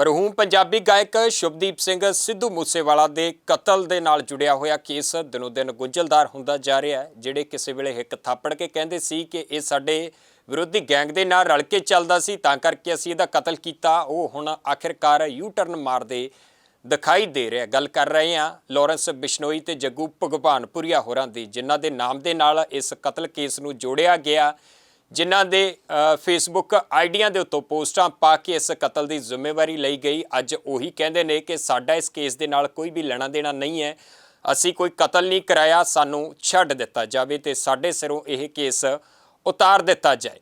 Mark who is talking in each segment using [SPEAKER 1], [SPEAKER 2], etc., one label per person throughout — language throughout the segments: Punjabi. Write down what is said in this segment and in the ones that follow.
[SPEAKER 1] ਮਰਹੂਮ ਪੰਜਾਬੀ ਗਾਇਕ ਸ਼ੁਭਦੀਪ ਸਿੰਘ ਸਿੱਧੂ ਮੂਸੇਵਾਲਾ ਦੇ ਕਤਲ ਦੇ ਨਾਲ ਜੁੜਿਆ ਹੋਇਆ ਕੇਸ ਦਿਨੋ ਦਿਨ ਗੁੰਝਲਦਾਰ ਹੁੰਦਾ ਜਾ ਰਿਹਾ ਹੈ, ਜਿਹੜੇ ਕਿਸੇ ਵੇਲੇ ਇੱਕ ਥਾਪੜ ਕੇ ਕਹਿੰਦੇ ਸੀ ਕਿ ਇਹ ਸਾਡੇ ਵਿਰੋਧੀ ਗੈਂਗ ਦੇ ਨਾਲ ਰਲ ਕੇ ਚੱਲਦਾ ਸੀ, ਤਾਂ ਕਰਕੇ ਅਸੀਂ ਇਹਦਾ ਕਤਲ ਕੀਤਾ। ਉਹ ਹੁਣ ਆਖਿਰਕਾਰ ਯੂ ਟਰਨ ਮਾਰਦੇ ਦਿਖਾਈ ਦੇ ਰਿਹਾ ਗੱਲ ਕਰ ਰਹੇ ਹਾਂ ਲਾਰੈਂਸ ਬਿਸ਼ਨੋਈ ਤੇ ਜੱਗੂ ਭਗਵਾਨਪੁਰੀਆ ਹੋਰਾਂ ਦੀ, ਜਿਨ੍ਹਾਂ ਦੇ ਨਾਮ ਦੇ ਨਾਲ ਇਸ ਕਤਲ ਕੇਸ ਨੂੰ ਜੋੜਿਆ ਗਿਆ। ਜਿਨ੍ਹਾਂ ਦੇ ਅ, ਫੇਸਬੁੱਕ ਆਈਡੀਆਂ ਦੇ ਉੱਤੋਂ ਪੋਸਟਾਂ ਪਾ ਕੇ ਇਸ ਕਤਲ ਦੀ ਜ਼ਿੰਮੇਵਾਰੀ ਲਈ ਗਈ। ਅੱਜ ਉਹੀ ਕਹਿੰਦੇ ਨੇ ਕਿ ਸਾਡਾ ਇਸ ਕੇਸ ਦੇ ਨਾਲ ਕੋਈ ਵੀ ਲੈਣਾ ਦੇਣਾ ਨਹੀਂ ਹੈ। ਅਸੀਂ ਕੋਈ ਕਤਲ ਨਹੀਂ ਕਰਾਇਆ ਸਾਨੂੰ ਛੱਡ ਦਿੱਤਾ ਜਾਵੇ ਤੇ ਸਾਡੇ ਸਿਰੋਂ ਇਹ ਕੇਸ ਉਤਾਰ ਦਿੱਤਾ ਜਾਏ।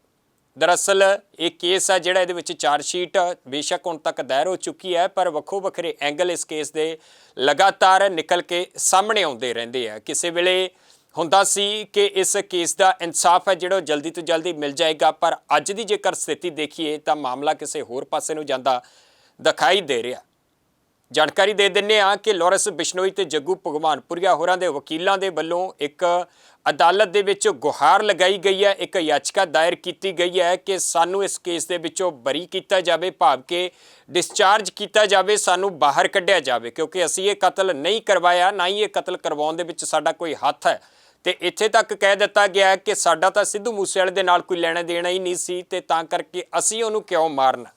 [SPEAKER 1] ਦਰਅਸਲ ਇਹ ਕੇਸ ਹੈ ਜਿਹੜਾ ਇਹਦੇ ਵਿੱਚ ਚਾਰਜ ਸ਼ੀਟ ਬੇਸ਼ੱਕ ਹੁਣ ਤੱਕ ਦਾਇਰ ਹੋ ਚੁੱਕੀ ਹੈ ਪਰ ਵੱਖੋ ਵੱਖਰੇ ਐਂਗਲ ਇਸ ਕੇਸ ਦੇ ਲਗਾਤਾਰ ਨਿਕਲ ਕੇ ਸਾਹਮਣੇ ਆਉਂਦੇ ਰਹਿੰਦੇ ਆ। ਕਿਸੇ ਵੇਲੇ ਹੁੰਦਾ ਸੀ ਕਿ ਇਸ ਕੇਸ ਦਾ ਇਨਸਾਫ ਹੈ, ਜਿਹੜਾ ਉਹ ਜਲਦੀ ਤੋਂ ਜਲਦੀ ਮਿਲ ਜਾਏਗਾ, ਪਰ ਅੱਜ ਦੀ ਜੇਕਰ ਸਥਿਤੀ ਦੇਖੀਏ ਤਾਂ ਮਾਮਲਾ ਕਿਸੇ ਹੋਰ ਪਾਸੇ ਨੂੰ ਜਾਂਦਾ ਦਿਖਾਈ ਦੇ ਰਿਹਾ। ਜਾਣਕਾਰੀ ਦੇ ਦਿੰਨੇ ਆ ਕਿ ਲਾਰੈਂਸ ਬਿਸ਼ਨੋਈ ਤੇ ਜੱਗੂ ਭਗਵਾਨਪੁਰੀਆ ਹੋਰਾਂ ਦੇ ਵਕੀਲਾਂ ਦੇ ਵੱਲੋਂ ਇੱਕ ਅਦਾਲਤ ਦੇ ਵਿੱਚ ਗੁਹਾਰ ਲਗਾਈ ਗਈ ਹੈ। ਇੱਕ ਯਾਚਕਾ ਦਾਇਰ ਕੀਤੀ ਗਈ ਹੈ ਕਿ ਸਾਨੂੰ ਇਸ ਕੇਸ ਦੇ ਵਿੱਚੋਂ ਬਰੀ ਕੀਤਾ ਜਾਵੇ, ਭਾਵ ਕਿ ਡਿਸਚਾਰਜ ਕੀਤਾ ਜਾਵੇ, ਸਾਨੂੰ ਬਾਹਰ ਕੱਢਿਆ ਜਾਵੇ, ਕਿਉਂਕਿ ਅਸੀਂ ਇਹ ਕਤਲ ਨਹੀਂ ਕਰਵਾਇਆ, ਨਾ ਹੀ ਇਹ ਕਤਲ ਕਰਵਾਉਣ ਦੇ ਵਿੱਚ ਸਾਡਾ ਕੋਈ ਹੱਥ ਹੈ। ਤੇ ਇੱਥੇ ਤੱਕ ਕਹਿ ਦਿੱਤਾ ਗਿਆ ਕਿ ਸਾਡਾ ਤਾਂ ਸਿੱਧੂ ਮੂਸੇਵਾਲੇ ਦੇ ਨਾਲ ਕੋਈ ਲੈਣਾ ਦੇਣਾ ਹੀ ਨਹੀਂ ਸੀ ਤੇ ਤਾਂ ਕਰਕੇ ਅਸੀਂ ਉਹਨੂੰ ਕਿਉਂ ਮਾਰਨਾ?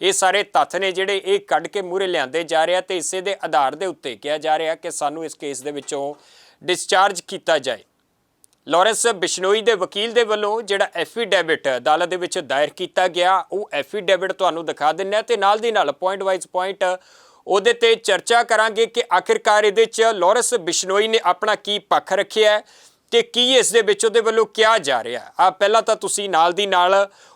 [SPEAKER 1] ਇਹ ਸਾਰੇ ਤੱਥ ਨੇ ਜਿਹੜੇ ਇਹ ਕੱਢ ਕੇ ਮੂਰੇ ਲਿਆਂਦੇ ਜਾ ਰਿਹਾ ਤੇ ਇਸੇ ਦੇ ਆਧਾਰ ਦੇ ਉੱਤੇ ਕਿਹਾ ਜਾ ਰਿਹਾ ਕਿ ਸਾਨੂੰ ਇਸ ਕੇਸ ਦੇ ਵਿੱਚੋਂ ਡਿਸਚਾਰਜ ਕੀਤਾ ਜਾਏ। ਲਾਰੈਂਸ ਬਿਸ਼ਨੋਈ ਦੇ ਵਕੀਲ ਦੇ ਵੱਲੋਂ ਜਿਹੜਾ ਐਫੀਡੇਵਿਟ ਅਦਾਲਤ ਦੇ ਵਿੱਚ ਦਾਇਰ ਕੀਤਾ ਗਿਆ, ਉਹ ਐਫੀਡੇਵਿਟ ਤੁਹਾਨੂੰ ਦਿਖਾ ਦਿੰਨੇ ਆ ਤੇ ਨਾਲ ਦੀ ਨਾਲ ਪੁਆਇੰਟ ਵਾਈਜ਼ ਪੁਆਇੰਟ ਉਹਦੇ ਤੇ ਚਰਚਾ ਕਰਾਂਗੇ ਕਿ ਆਖਿਰਕਾਰ ਇਹਦੇ 'ਚ ਲਾਰੈਂਸ ਬਿਸ਼ਨੋਈ ਨੇ ਆਪਣਾ ਕੀ ਪੱਖ ਰੱਖਿਆ ਹੈ ਕਿ ਕੀ ਇਸ ਦੇ ਵਿੱਚ ਉਹਦੇ ਵੱਲੋਂ ਕਿਹਾ ਜਾ ਰਿਹਾ ਆ ਪਹਿਲਾਂ ਤਾਂ ਤੁਸੀਂ ਨਾਲ ਦੀ ਨਾਲ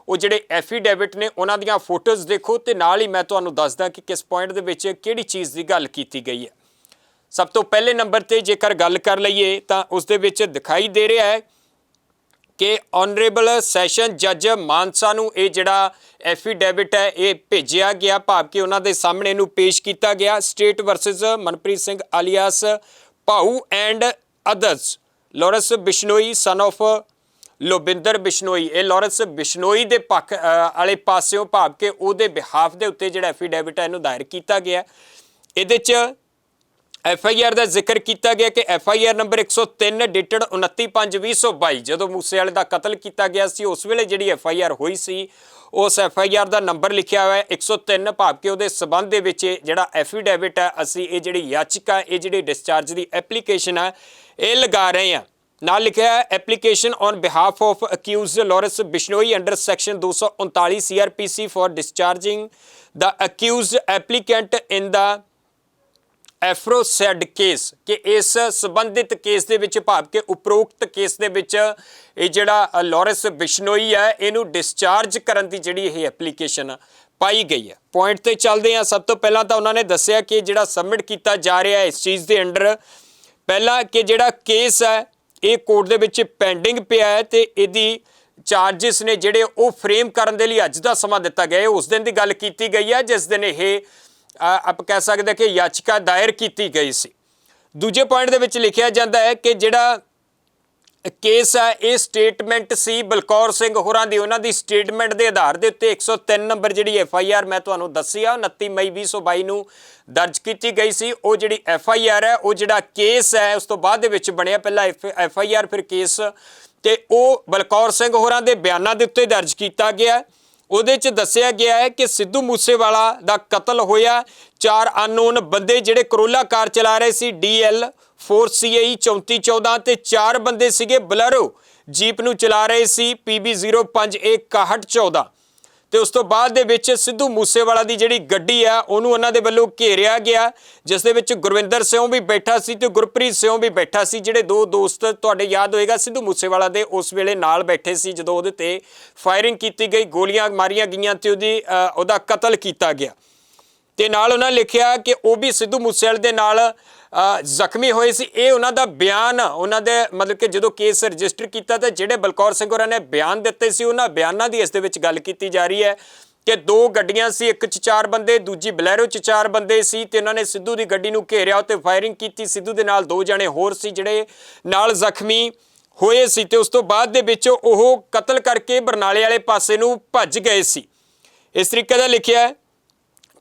[SPEAKER 1] ਉਹ ਜਿਹੜੇ ਐਫੀਡੇਵਿਟ ਨੇ ਉਹਨਾਂ ਦੀਆਂ ਫੋਟੋਜ਼ ਦੇਖੋ ਤੇ ਨਾਲ ਹੀ ਮੈਂ ਤੁਹਾਨੂੰ ਦੱਸਦਾ ਕਿ ਕਿਸ ਪੁਆਇੰਟ ਦੇ ਵਿੱਚ ਕਿਹੜੀ ਚੀਜ਼ ਦੀ ਗੱਲ ਕੀਤੀ ਗਈ ਹੈ। ਸਭ ਤੋਂ ਪਹਿਲੇ ਨੰਬਰ ਤੇ ਜੇਕਰ ਗੱਲ ਕਰ ਲਈਏ ਤਾਂ ਉਸ ਦੇ ਵਿੱਚ ਦਿਖਾਈ ਦੇ ਰਿਹਾ ਹੈ ਕਿ ਆਨਰੇਬਲ ਸੈਸ਼ਨ ਜੱਜ ਮਾਨਸਾ ਨੂੰ ਇਹ ਜਿਹੜਾ ਐਫੀਡੈਵਿਟ ਹੈ, ਇਹ ਭੇਜਿਆ ਗਿਆ। ਭਾਵ ਕਿ ਉਹਨਾਂ ਦੇ ਸਾਹਮਣੇ ਨੂੰ ਪੇਸ਼ ਕੀਤਾ ਗਿਆ। State versus Manpreet Singh alias Bhau and others Lawrence Bishnoi son of Lobinder Bishnoi. ਇਹ ਲਾਰੈਂਸ ਬਿਸ਼ਨੋਈ ਦੇ ਪੱਖ ਵਾਲੇ ਪਾਸਿਓਂ, ਭਾਵ ਕਿ ਉਹਦੇ ਬਿਹਾਫ ਦੇ ਉੱਤੇ ਜਿਹੜਾ ਐਫੀਡੈਵਿਟ ਹੈ, ਇਹਨੂੰ ਦਾਇਰ ਕੀਤਾ ਗਿਆ। ਇਹਦੇ 'ਚ ਐਫ ਆਈ ਆਰ ਦਾ ਜ਼ਿਕਰ ਕੀਤਾ ਗਿਆ ਕਿ F I R number 103 dated 29/5/2022 ਜਦੋਂ ਮੂਸੇਵਾਲੇ ਦਾ ਕਤਲ ਕੀਤਾ ਗਿਆ ਸੀ, ਉਸ ਵੇਲੇ ਜਿਹੜੀ ਐਫ ਆਈ ਆਰ ਹੋਈ ਸੀ, ਉਸ ਐਫ ਆਈ ਆਰ ਦਾ ਨੰਬਰ ਲਿਖਿਆ ਹੋਇਆ ਹੈ 103 ਭਾਵ ਕਿ ਉਹਦੇ ਸਬੰਧ ਦੇ ਵਿੱਚ ਇਹ ਜਿਹੜਾ ਐਫੀਡੇਵਿਟ ਹੈ, ਅਸੀਂ ਇਹ ਜਿਹੜੀ ਯਾਚਿਕਾ ਇਹ ਜਿਹੜੀ ਡਿਸਚਾਰਜ ਦੀ ਐਪਲੀਕੇਸ਼ਨ ਹੈ, ਇਹ ਲਗਾ ਰਹੇ ਹਾਂ। ਨਾਲ ਲਿਖਿਆ ਹੈ application on behalf of accused Lawrence Bishnoi under section 239 CrPC for discharging the accused applicant in the aforesaid case ਕਿ ਇਸ ਸੰਬੰਧਿਤ ਕੇਸ ਦੇ ਵਿੱਚ ਭਾਵ ਕਿ ਉਪਰੋਕਤ ਕੇਸ ਦੇ ਵਿੱਚ ਇਹ ਜਿਹੜਾ ਅ, ਲਾਰੈਂਸ ਬਿਸ਼ਨੋਈ ਹੈ ਇਹਨੂੰ ਡਿਸਚਾਰਜ ਕਰਨ ਦੀ ਜਿਹੜੀ ਇਹ ਐਪਲੀਕੇਸ਼ਨ ਪਾਈ ਗਈ ਹੈ। ਪੁਆਇੰਟ ਤੇ ਚੱਲਦੇ ਹਾਂ। ਸਭ ਤੋਂ ਪਹਿਲਾਂ ਤਾਂ ਉਹਨਾਂ ਨੇ ਦੱਸਿਆ ਕਿ ਜਿਹੜਾ ਸਬਮਿਟ ਕੀਤਾ ਜਾ ਰਿਹਾ ਹੈ ਇਸ ਚੀਜ਼ ਦੇ ਅੰਡਰ ਪਹਿਲਾਂ ਕਿ ਜਿਹੜਾ ਕੇਸ ਹੈ ਇਹ ਕੋਰਟ ਦੇ ਵਿੱਚ ਪੈਂਡਿੰਗ ਪਿਆ ਹੈ ਤੇ ਇਹਦੀ ਚਾਰजेस ਨੇ ਜਿਹੜੇ ਉਹ ਫਰੇਮ ਕਰਨ ਦੇ ਲਈ ਅੱਜ ਦਾ ਸਮਾਂ ਦਿੱਤਾ ਗਿਆ ਹੈ। ਉਸ ਦਿਨ ਦੀ ਗੱਲ ਕੀਤੀ ਗਈ ਹੈ ਜਿਸ ਦਿਨ ਇਹ ਆਪ ਕਹਿ ਸਕਦੇ ਕਿ ਯਾਚਿਕਾ ਦਾਇਰ ਕੀਤੀ ਗਈ ਸੀ। ਦੂਜੇ ਪੁਆਇੰਟ ਦੇ ਵਿੱਚ ਲਿਖਿਆ ਜਾਂਦਾ ਹੈ ਕਿ ਜਿਹੜਾ ਕੇਸ ਹੈ ਇਹ ਸਟੇਟਮੈਂਟ ਸੀ ਬਲਕੌਰ ਸਿੰਘ ਹੋਰਾਂ ਦੀ। ਉਹਨਾਂ ਦੀ ਸਟੇਟਮੈਂਟ ਦੇ ਆਧਾਰ ਦੇ ਉੱਤੇ 103 ਨੰਬਰ ਜਿਹੜੀ ਐਫ ਆਈ ਆਰ ਮੈਂ ਤੁਹਾਨੂੰ ਦੱਸੀ ਆ 29 ਮਈ 2022 ਨੂੰ ਦਰਜ ਕੀਤੀ ਗਈ ਸੀ। ਉਹ ਜਿਹੜੀ ਐਫ ਆਈ ਆਰ ਹੈ, ਉਹ ਜਿਹੜਾ ਕੇਸ ਹੈ, ਉਸ ਤੋਂ ਬਾਅਦ ਦੇ ਵਿੱਚ ਬਣਿਆ ਪਹਿਲਾਂ ਐਫ ਆਈ ਆਰ ਫਿਰ ਕੇਸ। ਤੇ ਉਹ ਬਲਕੌਰ ਸਿੰਘ ਹੋਰਾਂ ਦੇ ਬਿਆਨਾਂ ਦੇ ਉੱਤੇ ਦਰਜ ਕੀਤਾ ਗਿਆ। ਉਹਦੇ 'ਚ ਦੱਸਿਆ ਗਿਆ ਹੈ ਕਿ ਸਿੱਧੂ ਮੂਸੇਵਾਲਾ ਦਾ ਕਤਲ ਹੋਇਆ। ਚਾਰ ਅਨਨੋਨ ਬੰਦੇ ਜਿਹੜੇ ਕਰੋਲਾ ਕਾਰ ਚਲਾ ਰਹੇ ਸੀ DL 4CAE 3414 ਤੇ ਚਾਰ ਬੰਦੇ ਸੀਗੇ ਬਲੈਰੋ। ਜੀਪ ਨੂੰ ਚਲਾ ਰਹੇ ਸੀ PB05A6114 ਤੇ ਉਸ ਤੋਂ ਬਾਅਦ ਦੇ ਵਿੱਚ ਸਿੱਧੂ ਮੂਸੇਵਾਲਾ ਦੀ ਜਿਹੜੀ ਗੱਡੀ ਆ, ਉਹਨੂੰ ਉਹਨਾਂ ਦੇ ਵੱਲੋਂ ਘੇਰਿਆ ਗਿਆ, ਜਿਸ ਦੇ ਵਿੱਚ ਗੁਰਵਿੰਦਰ ਸਿੰਘ ਵੀ ਬੈਠਾ ਸੀ ਤੇ ਗੁਰਪ੍ਰੀਤ ਸਿੰਘ ਵੀ ਬੈਠਾ ਸੀ, ਜਿਹੜੇ ਦੋ ਦੋਸਤ ਤੁਹਾਡੇ ਯਾਦ ਹੋਏਗਾ, ਸਿੱਧੂ ਮੂਸੇਵਾਲਾ ਦੇ ਉਸ ਵੇਲੇ ਨਾਲ ਬੈਠੇ ਸੀ, ਜਦੋਂ ਉਹਦੇ ਤੇ ਫਾਇਰਿੰਗ ਕੀਤੀ ਗਈ, ਗੋਲੀਆਂ ਮਾਰੀਆਂ ਗਈਆਂ ਤੇ ਉਹਦੀ ਉਹਦਾ ਕਤਲ ਕੀਤਾ ਗਿਆ। ਤੇ ਨਾਲ ਉਹਨਾਂ ਲਿਖਿਆ ਕਿ ਉਹ ਵੀ ਸਿੱਧੂ ਮੂਸੇਵਾਲੇ ਦੇ ਨਾਲ ਜ਼ਖਮੀ ਹੋਏ ਸੀ। ਇਹ ਉਹਨਾਂ ਦਾ ਬਿਆਨ, ਉਹਨਾਂ ਦੇ ਮਤਲਬ ਕਿ ਜਦੋਂ ਕੇਸ ਰਜਿਸਟਰ ਕੀਤਾ ਤਾਂ ਜਿਹੜੇ ਬਲਕੌਰ ਸਿੰਘ ਹੋਰਾਂ ਨੇ ਬਿਆਨ ਦਿੱਤੇ ਸੀ, ਉਹਨਾਂ ਬਿਆਨਾਂ ਦੀ ਇਸ ਦੇ ਵਿੱਚ ਗੱਲ ਕੀਤੀ ਜਾ ਰਹੀ ਹੈ ਕਿ ਦੋ ਗੱਡੀਆਂ ਸੀ, ਇੱਕ ਚ ਚਾਰ ਬੰਦੇ, ਦੂਜੀ ਬਲੈਰੋ ਚ ਚਾਰ ਬੰਦੇ ਸੀ ਤੇ ਉਹਨਾਂ ਨੇ ਸਿੱਧੂ ਦੀ ਗੱਡੀ ਨੂੰ ਘੇਰਿਆ ਉੱਤੇ ਫਾਇਰਿੰਗ ਕੀਤੀ। ਸਿੱਧੂ ਦੇ ਨਾਲ ਦੋ ਜਣੇ ਹੋਰ ਸੀ ਜਿਹੜੇ ਨਾਲ ਜ਼ਖਮੀ ਹੋਏ ਸੀ ਤੇ ਉਸ ਤੋਂ ਬਾਅਦ ਦੇ ਵਿੱਚ ਉਹ ਕਤਲ ਕਰਕੇ ਬਰਨਾਲੇ ਵਾਲੇ ਪਾਸੇ ਨੂੰ ਭੱਜ ਗਏ ਸੀ। ਇਸ ਤਰੀਕੇ ਦਾ ਲਿਖਿਆ ਹੈ।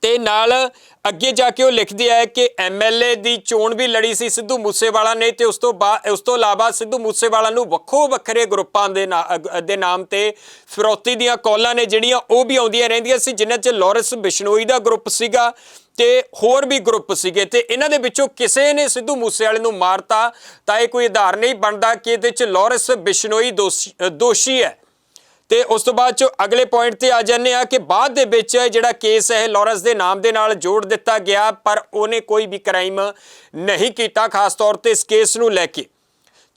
[SPEAKER 1] ਤੇ ਨਾਲ ਅੱਗੇ ਜਾ ਕੇ ਉਹ ਲਿਖਦੇ ਆ ਕਿ ਐਮਐਲਏ ਦੀ ਚੋਣ ਵੀ ਲੜੀ ਸੀ ਸਿੱਧੂ ਮੂਸੇਵਾਲਾ ਨੇ ਤੇ ਉਸ ਤੋਂ ਬਾਅਦ ਉਸ ਤੋਂ ਇਲਾਵਾ ਸਿੱਧੂ ਮੂਸੇਵਾਲਾ ਨੂੰ ਵੱਖੋ ਵੱਖਰੇ ਗਰੁੱਪਾਂ ਦੇ ਨਾ- ਅਗ- ਦੇ ਨਾਮ ਤੇ ਫਿਰੌਤੀ ਦੀਆਂ ਕਾਲਾਂ ਨੇ ਜਿਹੜੀਆਂ ਉਹ ਵੀ ਆਉਂਦੀਆਂ ਰਹਿੰਦੀਆਂ ਸੀ, ਜਿਨ੍ਹਾਂ 'ਚ ਲਾਰੈਂਸ ਬਿਸ਼ਨੋਈ ਦਾ ਗਰੁੱਪ ਸੀਗਾ ਤੇ ਹੋਰ ਵੀ ਗਰੁੱਪ ਸੀਗੇ ਤੇ ਇਹਨਾਂ ਦੇ ਵਿੱਚੋਂ ਕਿਸੇ ਨੇ ਸਿੱਧੂ ਮੂਸੇਵਾਲੇ ਨੂੰ ਮਾਰਤਾ ਤਾਂ ਇਹ ਕੋਈ ਆਧਾਰ ਨਹੀਂ ਬਣਦਾ ਕਿ ਇਹਦੇ 'ਚ ਲਾਰੈਂਸ ਬਿਸ਼ਨੋਈ ਦੋਸ਼ੀ ਦੋਸ਼ੀ ਹੈ। ਤੇ ਉਸ ਤੋਂ ਬਾਅਦ ਚ ਅਗਲੇ ਪੁਆਇੰਟ ਤੇ ਆ ਜਾਂਦੇ ਆ ਕਿ ਬਾਅਦ ਦੇ ਵਿੱਚ ਜਿਹੜਾ ਕੇਸ ਹੈ ਲਾਰੈਂਸ ਦੇ ਨਾਮ ਦੇ ਨਾਲ ਜੋੜ ਦਿੱਤਾ ਗਿਆ, ਪਰ ਉਹਨੇ ਕੋਈ ਵੀ ਕ੍ਰਾਈਮ ਨਹੀਂ ਕੀਤਾ, ਖਾਸ ਤੌਰ ਤੇ ਇਸ ਕੇਸ ਨੂੰ ਲੈ ਕੇ।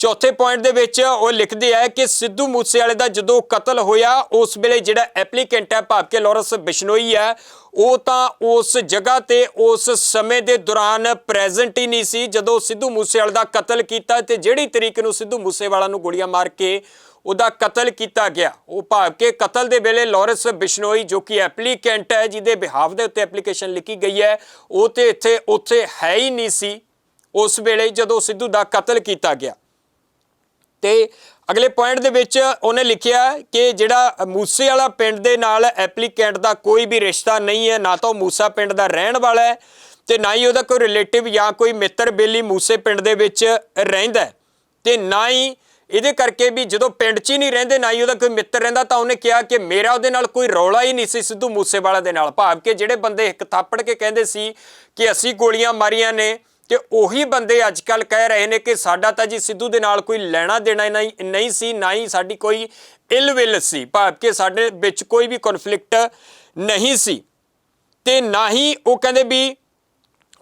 [SPEAKER 1] ਚੌਥੇ ਪੁਆਇੰਟ ਦੇ ਵਿੱਚ ਉਹ ਲਿਖਦੇ ਆ ਕਿ ਸਿੱਧੂ ਮੂਸੇਵਾਲੇ ਦਾ ਜਦੋਂ ਕਤਲ ਹੋਇਆ, ਉਸ ਵੇਲੇ ਜਿਹੜਾ ਐਪਲੀਕੈਂਟ ਹੈ ਭਾਵ ਕਿ ਲਾਰੈਂਸ ਬਿਸ਼ਨੋਈ ਹੈ, ਉਹ ਤਾਂ ਉਸ ਜਗ੍ਹਾ ਤੇ ਉਸ ਸਮੇਂ ਦੇ ਦੌਰਾਨ ਪ੍ਰੈਜ਼ੈਂਟ ਹੀ ਨਹੀਂ ਸੀ। ਜਦੋਂ ਸਿੱਧੂ ਮੂਸੇਵਾਲੇ ਦਾ ਕਤਲ ਕੀਤਾ ਤੇ ਜਿਹੜੀ ਤਰੀਕ ਨੂੰ ਸਿੱਧੂ ਮੂਸੇਵਾਲਾ ਨੂੰ ਗੋਲੀਆਂ ਮਾਰ ਕੇ ਉਹਦਾ ਕਤਲ ਕੀਤਾ ਗਿਆ। ਉਹ ਭਾਵ ਕਿ ਕਤਲ ਦੇ ਵੇਲੇ ਲਾਰੈਂਸ ਬਿਸ਼ਨੋਈ, ਜੋ ਕਿ ਐਪਲੀਕੈਂਟ ਹੈ, ਜਿਹਦੇ ਬਿਹਾਵ ਦੇ ਉੱਤੇ ਐਪਲੀਕੇਸ਼ਨ ਲਿਖੀ ਗਈ ਹੈ, ਉਹ ਤੇ ਇੱਥੇ, ਉੱਥੇ ਹੈ ਹੀ ਨਹੀਂ ਸੀ। ਉਸ ਵੇਲੇ ਜਦੋਂ ਸਿੱਧੂ ਦਾ ਕਤਲ ਕੀਤਾ ਗਿਆ। ਤੇ ਅਗਲੇ ਪੁਆਇੰਟ ਦੇ ਵਿੱਚ ਉਹਨੇ ਲਿਖਿਆ ਕਿ ਜਿਹੜਾ ਮੂਸੇ ਵਾਲਾ ਪਿੰਡ ਦੇ ਨਾਲ ਐਪਲੀਕੈਂਟ ਦਾ ਕੋਈ ਵੀ ਰਿਸ਼ਤਾ ਨਹੀਂ ਹੈ, ਨਾ ਤਾਂ ਉਹ ਮੂਸਾ ਪਿੰਡ ਦਾ ਰਹਿਣ ਵਾਲਾ ਹੈ ਤੇ ਨਾ ਹੀ ਉਹਦਾ ਕੋਈ ਰਿਲੇਟਿਵ ਜਾਂ ਕੋਈ ਮਿੱਤਰ ਬੇਲੀ ਮੂਸੇ ਪਿੰਡ ਦੇ ਵਿੱਚ ਰਹਿੰਦਾ ਹੈ ਤੇ ਨਾ ਹੀ ਇਹਦੇ ਕਰਕੇ ਵੀ ਜਦੋਂ ਪਿੰਡ 'ਚ ਹੀ ਨਹੀਂ ਰਹਿੰਦੇ, ਨਾ ਹੀ ਉਹਦਾ ਕੋਈ ਮਿੱਤਰ ਰਹਿੰਦਾ, ਤਾਂ ਉਹਨੇ ਕਿਹਾ ਕਿ ਮੇਰਾ ਉਹਦੇ ਨਾਲ ਕੋਈ ਰੌਲਾ ਹੀ ਨਹੀਂ ਸੀ ਸਿੱਧੂ ਮੂਸੇਵਾਲਾ ਦੇ ਨਾਲ। ਭਾਵ ਕਿ ਜਿਹੜੇ ਬੰਦੇ ਇੱਕ ਥਾਪੜ ਕੇ ਕਹਿੰਦੇ ਸੀ ਕਿ ਅਸੀਂ ਗੋਲੀਆਂ ਮਾਰੀਆਂ ਨੇ, ਤੇ ਉਹੀ ਬੰਦੇ ਅੱਜ ਕੱਲ ਕਹਿ ਰਹੇ ਨੇ ਕਿ ਸਾਡਾ ਤਾਂ ਜੀ ਸਿੱਧੂ ਦੇ ਨਾਲ ਕੋਈ ਲੈਣਾ ਦੇਣਾ ਨਹੀਂ ਨਹੀਂ ਸੀ, ਨਾ ਹੀ ਸਾਡੀ ਕੋਈ ਇਲ ਵਿਲ ਸੀ। ਭਾਵ ਕਿ ਸਾਡੇ ਵਿੱਚ ਕੋਈ ਵੀ ਕਨਫਲਿਕਟ ਨਹੀਂ ਸੀ। ਤੇ ਨਾ ਹੀ ਉਹ ਕਹਿੰਦੇ ਵੀ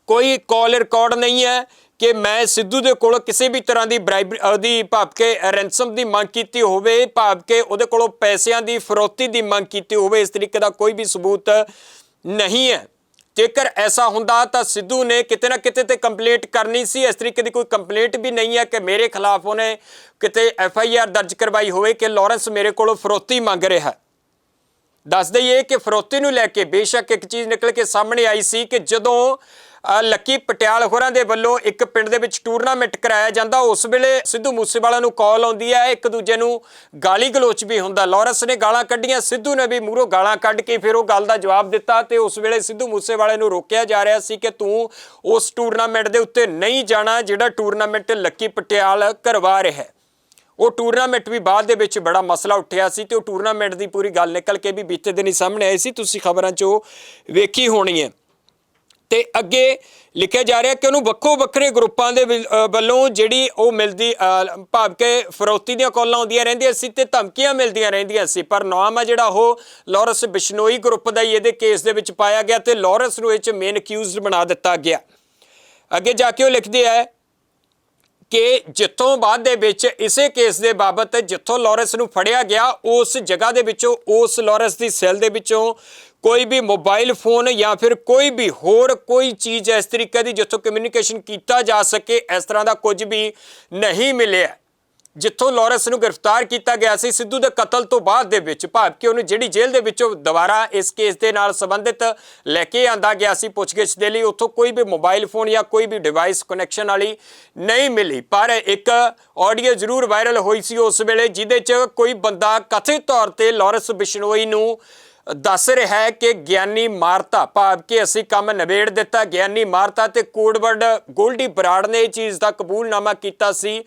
[SPEAKER 1] ਕੋਈ ਕਾਲ ਰਿਕਾਰਡ ਨਹੀਂ ਹੈ ਕਿ ਮੈਂ ਸਿੱਧੂ ਦੇ ਕੋਲ ਕਿਸੇ ਵੀ ਤਰ੍ਹਾਂ ਦੀ ਬ੍ਰਾਈਬ ਉਹਦੀ ਭਾਵ ਕੇ ਰੈਂਸਮ ਦੀ ਮੰਗ ਕੀਤੀ ਹੋਵੇ, ਭਾਵ ਕੇ ਉਹਦੇ ਕੋਲੋਂ ਪੈਸਿਆਂ ਦੀ ਫਰੋਤੀ ਦੀ ਮੰਗ ਕੀਤੀ ਹੋਵੇ, ਇਸ ਤਰੀਕੇ ਦਾ ਕੋਈ ਵੀ ਸਬੂਤ ਨਹੀਂ ਹੈ। ਜੇਕਰ ਐਸਾ ਹੁੰਦਾ ਤਾਂ ਸਿੱਧੂ ਨੇ ਕਿਤੇ ਨਾ ਕਿਤੇ ਤੇ ਕੰਪਲੇਂਟ ਕਰਨੀ ਸੀ। ਇਸ ਤਰੀਕੇ ਦੀ ਕੋਈ ਕੰਪਲੇਂਟ ਵੀ ਨਹੀਂ ਹੈ ਕਿ ਮੇਰੇ ਖਿਲਾਫ ਉਹਨੇ ਕਿਤੇ ਐਫ ਆਈ ਆਰ ਦਰਜ ਕਰਵਾਈ ਹੋਵੇ ਕਿ ਲਾਰੈਂਸ ਮੇਰੇ ਕੋਲੋਂ ਫਰੋਤੀ ਮੰਗ ਰਿਹਾ ਹੈ। ਦੱਸ ਦਈਏ ਕਿ ਫਰੋਤੀ ਨੂੰ ਲੈ ਕੇ ਬੇਸ਼ੱਕ ਇੱਕ ਚੀਜ਼ ਨਿਕਲ ਕੇ ਸਾਹਮਣੇ ਆਈ ਸੀ ਕਿ ਜਦੋਂ ਲੱਕੀ ਪਟਿਆਲ ਹੋਰਾਂ ਦੇ ਵੱਲੋਂ ਇੱਕ ਪਿੰਡ ਦੇ ਵਿੱਚ ਟੂਰਨਾਮੈਂਟ ਕਰਾਇਆ ਜਾਂਦਾ। ਉਸ ਵੇਲੇ ਸਿੱਧੂ ਮੂਸੇਵਾਲਾ ਨੂੰ ਕਾਲ ਆਉਂਦੀ ਹੈ। ਇੱਕ ਦੂਜੇ ਨੂੰ ਗਾਲੀ ਗਲੋਚ ਵੀ ਹੁੰਦਾ। ਲਾਰੈਂਸ ਨੇ ਗਾਲਾਂ ਕੱਢੀਆਂ। ਸਿੱਧੂ ਨੇ ਵੀ ਮੂਹਰੋਂ ਗਾਲਾਂ ਕੱਢ ਕੇ ਫਿਰ ਉਹ ਗੱਲ ਦਾ ਜਵਾਬ ਦਿੱਤਾ ਤੇ ਉਸ ਵੇਲੇ ਸਿੱਧੂ ਮੂਸੇਵਾਲੇ ਨੂੰ ਰੋਕਿਆ ਜਾ ਰਿਹਾ ਸੀ ਕਿ ਤੂੰ ਉਸ ਟੂਰਨਾਮੈਂਟ ਦੇ ਉੱਤੇ ਨਹੀਂ ਜਾਣਾ, ਜਿਹੜਾ ਟੂਰਨਾਮੈਂਟ ਲੱਕੀ ਪਟਿਆਲ ਕਰਵਾ ਰਿਹਾ। ਹੈ ਉਹ ਟੂਰਨਾਮੈਂਟ ਵੀ ਬਾਅਦ ਦੇ ਵਿੱਚ ਬੜਾ ਮਸਲਾ ਉੱਠਿਆ ਸੀ ਤੇ ਉਹ ਟੂਰਨਾਮੈਂਟ ਦੀ ਪੂਰੀ ਗੱਲ ਨਿਕਲ ਕੇ ਵੀ ਬੀਤੇ ਦਿਨ ਹੀ ਸਾਹਮਣੇ ਆਈ ਸੀ। ਤੁਸੀਂ ਖਬਰਾਂ 'ਚ ਉਹ ਵੇਖੀ ਹੋਣੀ ਹੈ। ਤੇ ਅੱਗੇ ਲਿਖਿਆ ਜਾ ਰਿਹਾ ਕਿ ਉਹਨੂੰ ਵੱਖੋ ਵੱਖਰੇ ਗਰੁੱਪਾਂ ਦੇ ਵਿ- ਵੱਲੋਂ ਜਿਹੜੀ ਉਹ ਮਿਲਦੀ ਭਾਵ ਕਿ ਫਰੋਤੀ ਦੀਆਂ ਕਾਲਾਂ ਆਉਂਦੀਆਂ ਰਹਿੰਦੀਆਂ ਸੀ ਤੇ ਧਮਕੀਆਂ ਮਿਲਦੀਆਂ ਰਹਿੰਦੀਆਂ ਸੀ, ਪਰ ਨਾਮ ਆ ਜਿਹੜਾ ਉਹ ਲਾਰੈਂਸ ਬਿਸ਼ਨੋਈ ਗਰੁੱਪ ਦਾ ਹੀ ਇਹਦੇ ਕੇਸ ਦੇ ਵਿੱਚ ਪਾਇਆ ਗਿਆ ਤੇ ਲਾਰੈਂਸ ਨੂੰ ਇਹ ਚ ਮੇਨ ਅਕਿਊਜ਼ਡ ਬਣਾ ਦਿੱਤਾ ਗਿਆ। ਅੱਗੇ ਜਾ ਕੇ ਉਹ ਲਿਖਦੇ ਆ ਕਿ ਜਿੱਥੋਂ ਬਾਅਦ ਦੇ ਵਿੱਚ ਇਸੇ ਕੇਸ ਦੇ ਬਾਬਤ ਜਿੱਥੋਂ ਲਾਰੈਂਸ ਨੂੰ ਫੜਿਆ ਗਿਆ, ਉਸ ਜਗ੍ਹਾ ਦੇ ਵਿੱਚੋਂ, ਉਸ ਲਾਰੈਂਸ ਦੀ ਸੈੱਲ ਦੇ ਵਿੱਚੋਂ ਕੋਈ ਵੀ ਮੋਬਾਈਲ ਫੋਨ ਜਾਂ ਫਿਰ ਕੋਈ ਵੀ ਹੋਰ ਕੋਈ ਚੀਜ਼ ਇਸ ਤਰੀਕੇ ਦੀ ਜਿੱਥੋਂ ਕਮਿਊਨੀਕੇਸ਼ਨ ਕੀਤਾ ਜਾ ਸਕੇ, ਇਸ ਤਰ੍ਹਾਂ ਦਾ ਕੁਝ ਵੀ ਨਹੀਂ ਮਿਲਿਆ। ਜਿੱਥੋਂ ਲਾਰੈਂਸ ਨੂੰ ਗ੍ਰਿਫਤਾਰ ਕੀਤਾ ਗਿਆ ਸੀ, ਸਿੱਧੂ ਦੇ ਕਤਲ ਤੋਂ ਬਾਅਦ ਦੇ ਵਿੱਚ, ਭਾਵ ਕਿ ਉਹਨੂੰ ਜਿਹੜੀ ਜੇਲ੍ਹ ਦੇ ਵਿੱਚੋਂ ਦੁਬਾਰਾ ਇਸ ਕੇਸ ਦੇ ਨਾਲ ਸੰਬੰਧਿਤ ਲੈ ਕੇ ਆਂਦਾ ਗਿਆ ਸੀ ਪੁੱਛਗਿੱਛ ਦੇ ਲਈ, ਉੱਥੋਂ ਕੋਈ ਵੀ ਮੋਬਾਈਲ ਫੋਨ ਜਾਂ ਕੋਈ ਵੀ ਡਿਵਾਈਸ ਕਨੈਕਸ਼ਨ ਵਾਲੀ ਨਹੀਂ ਮਿਲੀ। ਪਰ ਇੱਕ ਆਡੀਓ ਜ਼ਰੂਰ ਵਾਇਰਲ ਹੋਈ ਸੀ ਉਸ ਵੇਲੇ, ਜਿਹਦੇ 'ਚ ਕੋਈ ਬੰਦਾ ਕਥਿਤ ਤੌਰ ਤੇ ਲਾਰੈਂਸ ਬਿਸ਼ਨੋਈ ਨੂੰ ਦੱਸ ਰਿਹਾ ਹੈ ਕਿ ਗਿਆਨੀ ਮਾਰਤਾ, ਭਾਵ ਕਿ ਅਸੀਂ ਕੰਮ ਨਿਬੇੜ ਦਿੱਤਾ। ਗਿਆਨੀ ਮਾਰਤਾ ਤੇ ਕੋਡਵਰਡ ਗੋਲਡੀ ਬਰਾੜ ਨੇ ਇਹ ਚੀਜ਼ ਦਾ ਕਬੂਲਨਾਮਾ ਕੀਤਾ ਸੀ।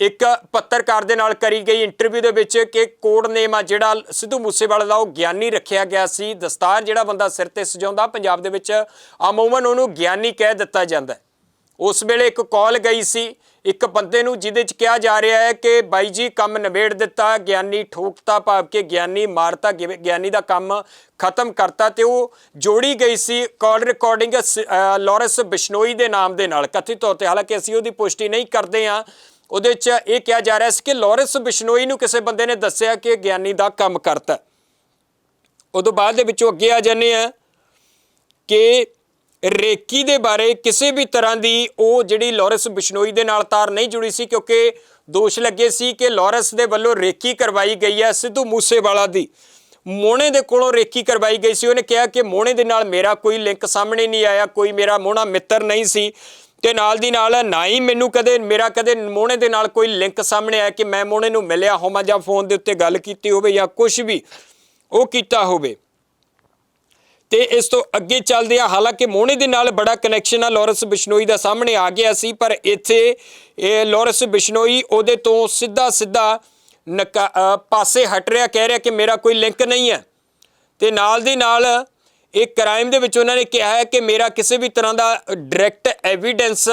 [SPEAKER 1] ਇੱਕ ਪੱਤਰਕਾਰ ਦੇ ਨਾਲ ਕਰੀ ਗਈ ਇੰਟਰਵਿਊ ਦੇ ਵਿੱਚ ਕਿ ਕੋਡ ਨੇਮ ਆ ਜਿਹੜਾ ਸਿੱਧੂ ਮੂਸੇਵਾਲੇ ਦਾ ਉਹ ਗਿਆਨੀ ਰੱਖਿਆ ਗਿਆ ਸੀ। ਦਸਤਾਰ ਜਿਹੜਾ ਬੰਦਾ ਸਿਰ ਤੇ ਸਜਾਉਂਦਾ, ਪੰਜਾਬ ਦੇ ਵਿੱਚ ਅਮੂਮਨ ਉਹਨੂੰ ਗਿਆਨੀ ਕਹਿ ਦਿੱਤਾ ਜਾਂਦਾ ਉਸ ਵੇਲੇ ਇੱਕ ਕਾਲ ਗਈ ਸੀ ਇੱਕ ਬੰਦੇ ਨੂੰ ਜਿਹਦੇ ਚ ਕਿਹਾ ਜਾ ਰਿਹਾ ਹੈ ਕਿ ਬਾਈ ਜੀ ਕੰਮ ਨਿਬੇੜ ਦਿੱਤਾ, ਗਿਆਨੀ ਠੋਕਤਾ ਭਾਵ ਕਿ ਗਿਆਨੀ ਮਾਰਤਾ ਗਿਆਨੀ ਦਾ ਕੰਮ ਖਤਮ ਕਰਤਾ ਤੇ ਉਹ ਜੋੜੀ ਗਈ ਸੀ ਕਾਲ ਰਿਕਾਰਡਿੰਗ ਲਾਰੈਂਸ ਬਿਸ਼ਨੋਈ ਦੇ ਨਾਮ ਦੇ ਨਾਲ। ਕਥਿਤ ਤੌਰ ਤੇ ਹਾਲਾਂਕਿ ਅਸੀਂ ਉਹਦੀ ਪੁਸ਼ਟੀ ਨਹੀਂ ਕਰਦੇ ਹਾਂ। ਉਹਦੇ ਚ ਇਹ ਕਿਹਾ ਜਾ ਰਿਹਾ ਸੀ ਕਿ ਲਾਰੈਂਸ ਬਿਸ਼ਨੋਈ ਨੂੰ ਕਿਸੇ ਬੰਦੇ ਨੇ ਦੱਸਿਆ ਕਿ ਗਿਆਨੀ ਦਾ ਕੰਮ ਕਰਤਾ। ਉਦੋਂ ਬਾਅਦ ਦੇ ਵਿੱਚੋਂ ਅੱਗੇ ਆ ਜਾਂਦੇ ਆ ਕਿ ਰੇਕੀ ਦੇ ਬਾਰੇ ਕਿਸੇ ਵੀ ਤਰ੍ਹਾਂ ਦੀ ਉਹ ਜਿਹੜੀ ਲਾਰੈਂਸ ਬਿਸ਼ਨੋਈ ਦੇ ਨਾਲ ਤਾਰ ਨਹੀਂ ਜੁੜੀ ਸੀ ਕਿਉਂਕਿ ਦੋਸ਼ ਲੱਗੇ ਸੀ ਕਿ ਲਾਰੈਂਸ ਦੇ ਵੱਲੋਂ ਰੇਕੀ ਕਰਵਾਈ ਗਈ ਹੈ ਸਿੱਧੂ ਮੂਸੇਵਾਲਾ ਦੀ। ਮੋਹਣੇ ਦੇ ਕੋਲੋਂ ਰੇਕੀ ਕਰਵਾਈ ਗਈ ਸੀ। ਉਹਨੇ ਕਿਹਾ ਕਿ ਮੋਹਣੇ ਦੇ ਨਾਲ ਮੇਰਾ ਕੋਈ ਲਿੰਕ ਸਾਹਮਣੇ ਨਹੀਂ ਆਇਆ, ਕੋਈ ਮੇਰਾ ਮੋਹਣਾ ਮਿੱਤਰ ਨਹੀਂ ਸੀ ਤੇ ਨਾਲ ਦੀ ਨਾਲ ਨਾ ਹੀ ਮੈਨੂੰ ਕਦੇ, ਮੇਰਾ ਕਦੇ ਮੋਹਣੇ ਦੇ ਨਾਲ ਕੋਈ ਲਿੰਕ ਸਾਹਮਣੇ ਆਇਆ ਕਿ ਮੈਂ ਮੋਹਣੇ ਨੂੰ ਮਿਲਿਆ ਹੋਵਾਂ ਜਾਂ ਫੋਨ ਦੇ ਉੱਤੇ ਗੱਲ ਕੀਤੀ ਹੋਵੇ ਜਾਂ ਕੁਝ ਵੀ ਉਹ ਕੀਤਾ ਹੋਵੇ। ਤੇ ਇਸ ਤੋਂ ਅੱਗੇ ਚੱਲਦੇ ਆ, ਹਾਲਾਂਕਿ ਮੋਹਣੇ ਦੇ ਨਾਲ ਬੜਾ ਕਨੈਕਸ਼ਨ ਆ, ਲਾਰੈਂਸ ਬਿਸ਼ਨੋਈ ਦਾ ਸਾਹਮਣੇ ਆ ਗਿਆ ਸੀ, ਪਰ ਇੱਥੇ ਇਹ ਲਾਰੈਂਸ ਬਿਸ਼ਨੋਈ ਉਹਦੇ ਤੋਂ ਸਿੱਧਾ ਸਿੱਧਾ ਨਕਾ- ਪਾਸੇ ਹਟ ਰਿਹਾ, ਕਹਿ ਰਿਹਾ ਕਿ ਮੇਰਾ ਕੋਈ ਲਿੰਕ ਨਹੀਂ ਹੈ। ਤੇ ਨਾਲ ਦੀ ਨਾਲ ਇਹ ਕ੍ਰਾਈਮ ਦੇ ਵਿੱਚ ਉਹਨਾਂ ਨੇ ਕਿਹਾ ਹੈ ਕਿ ਮੇਰਾ ਕਿਸੇ ਵੀ ਤਰ੍ਹਾਂ ਦਾ ਡਾਇਰੈਕਟ ਐਵੀਡੈਂਸ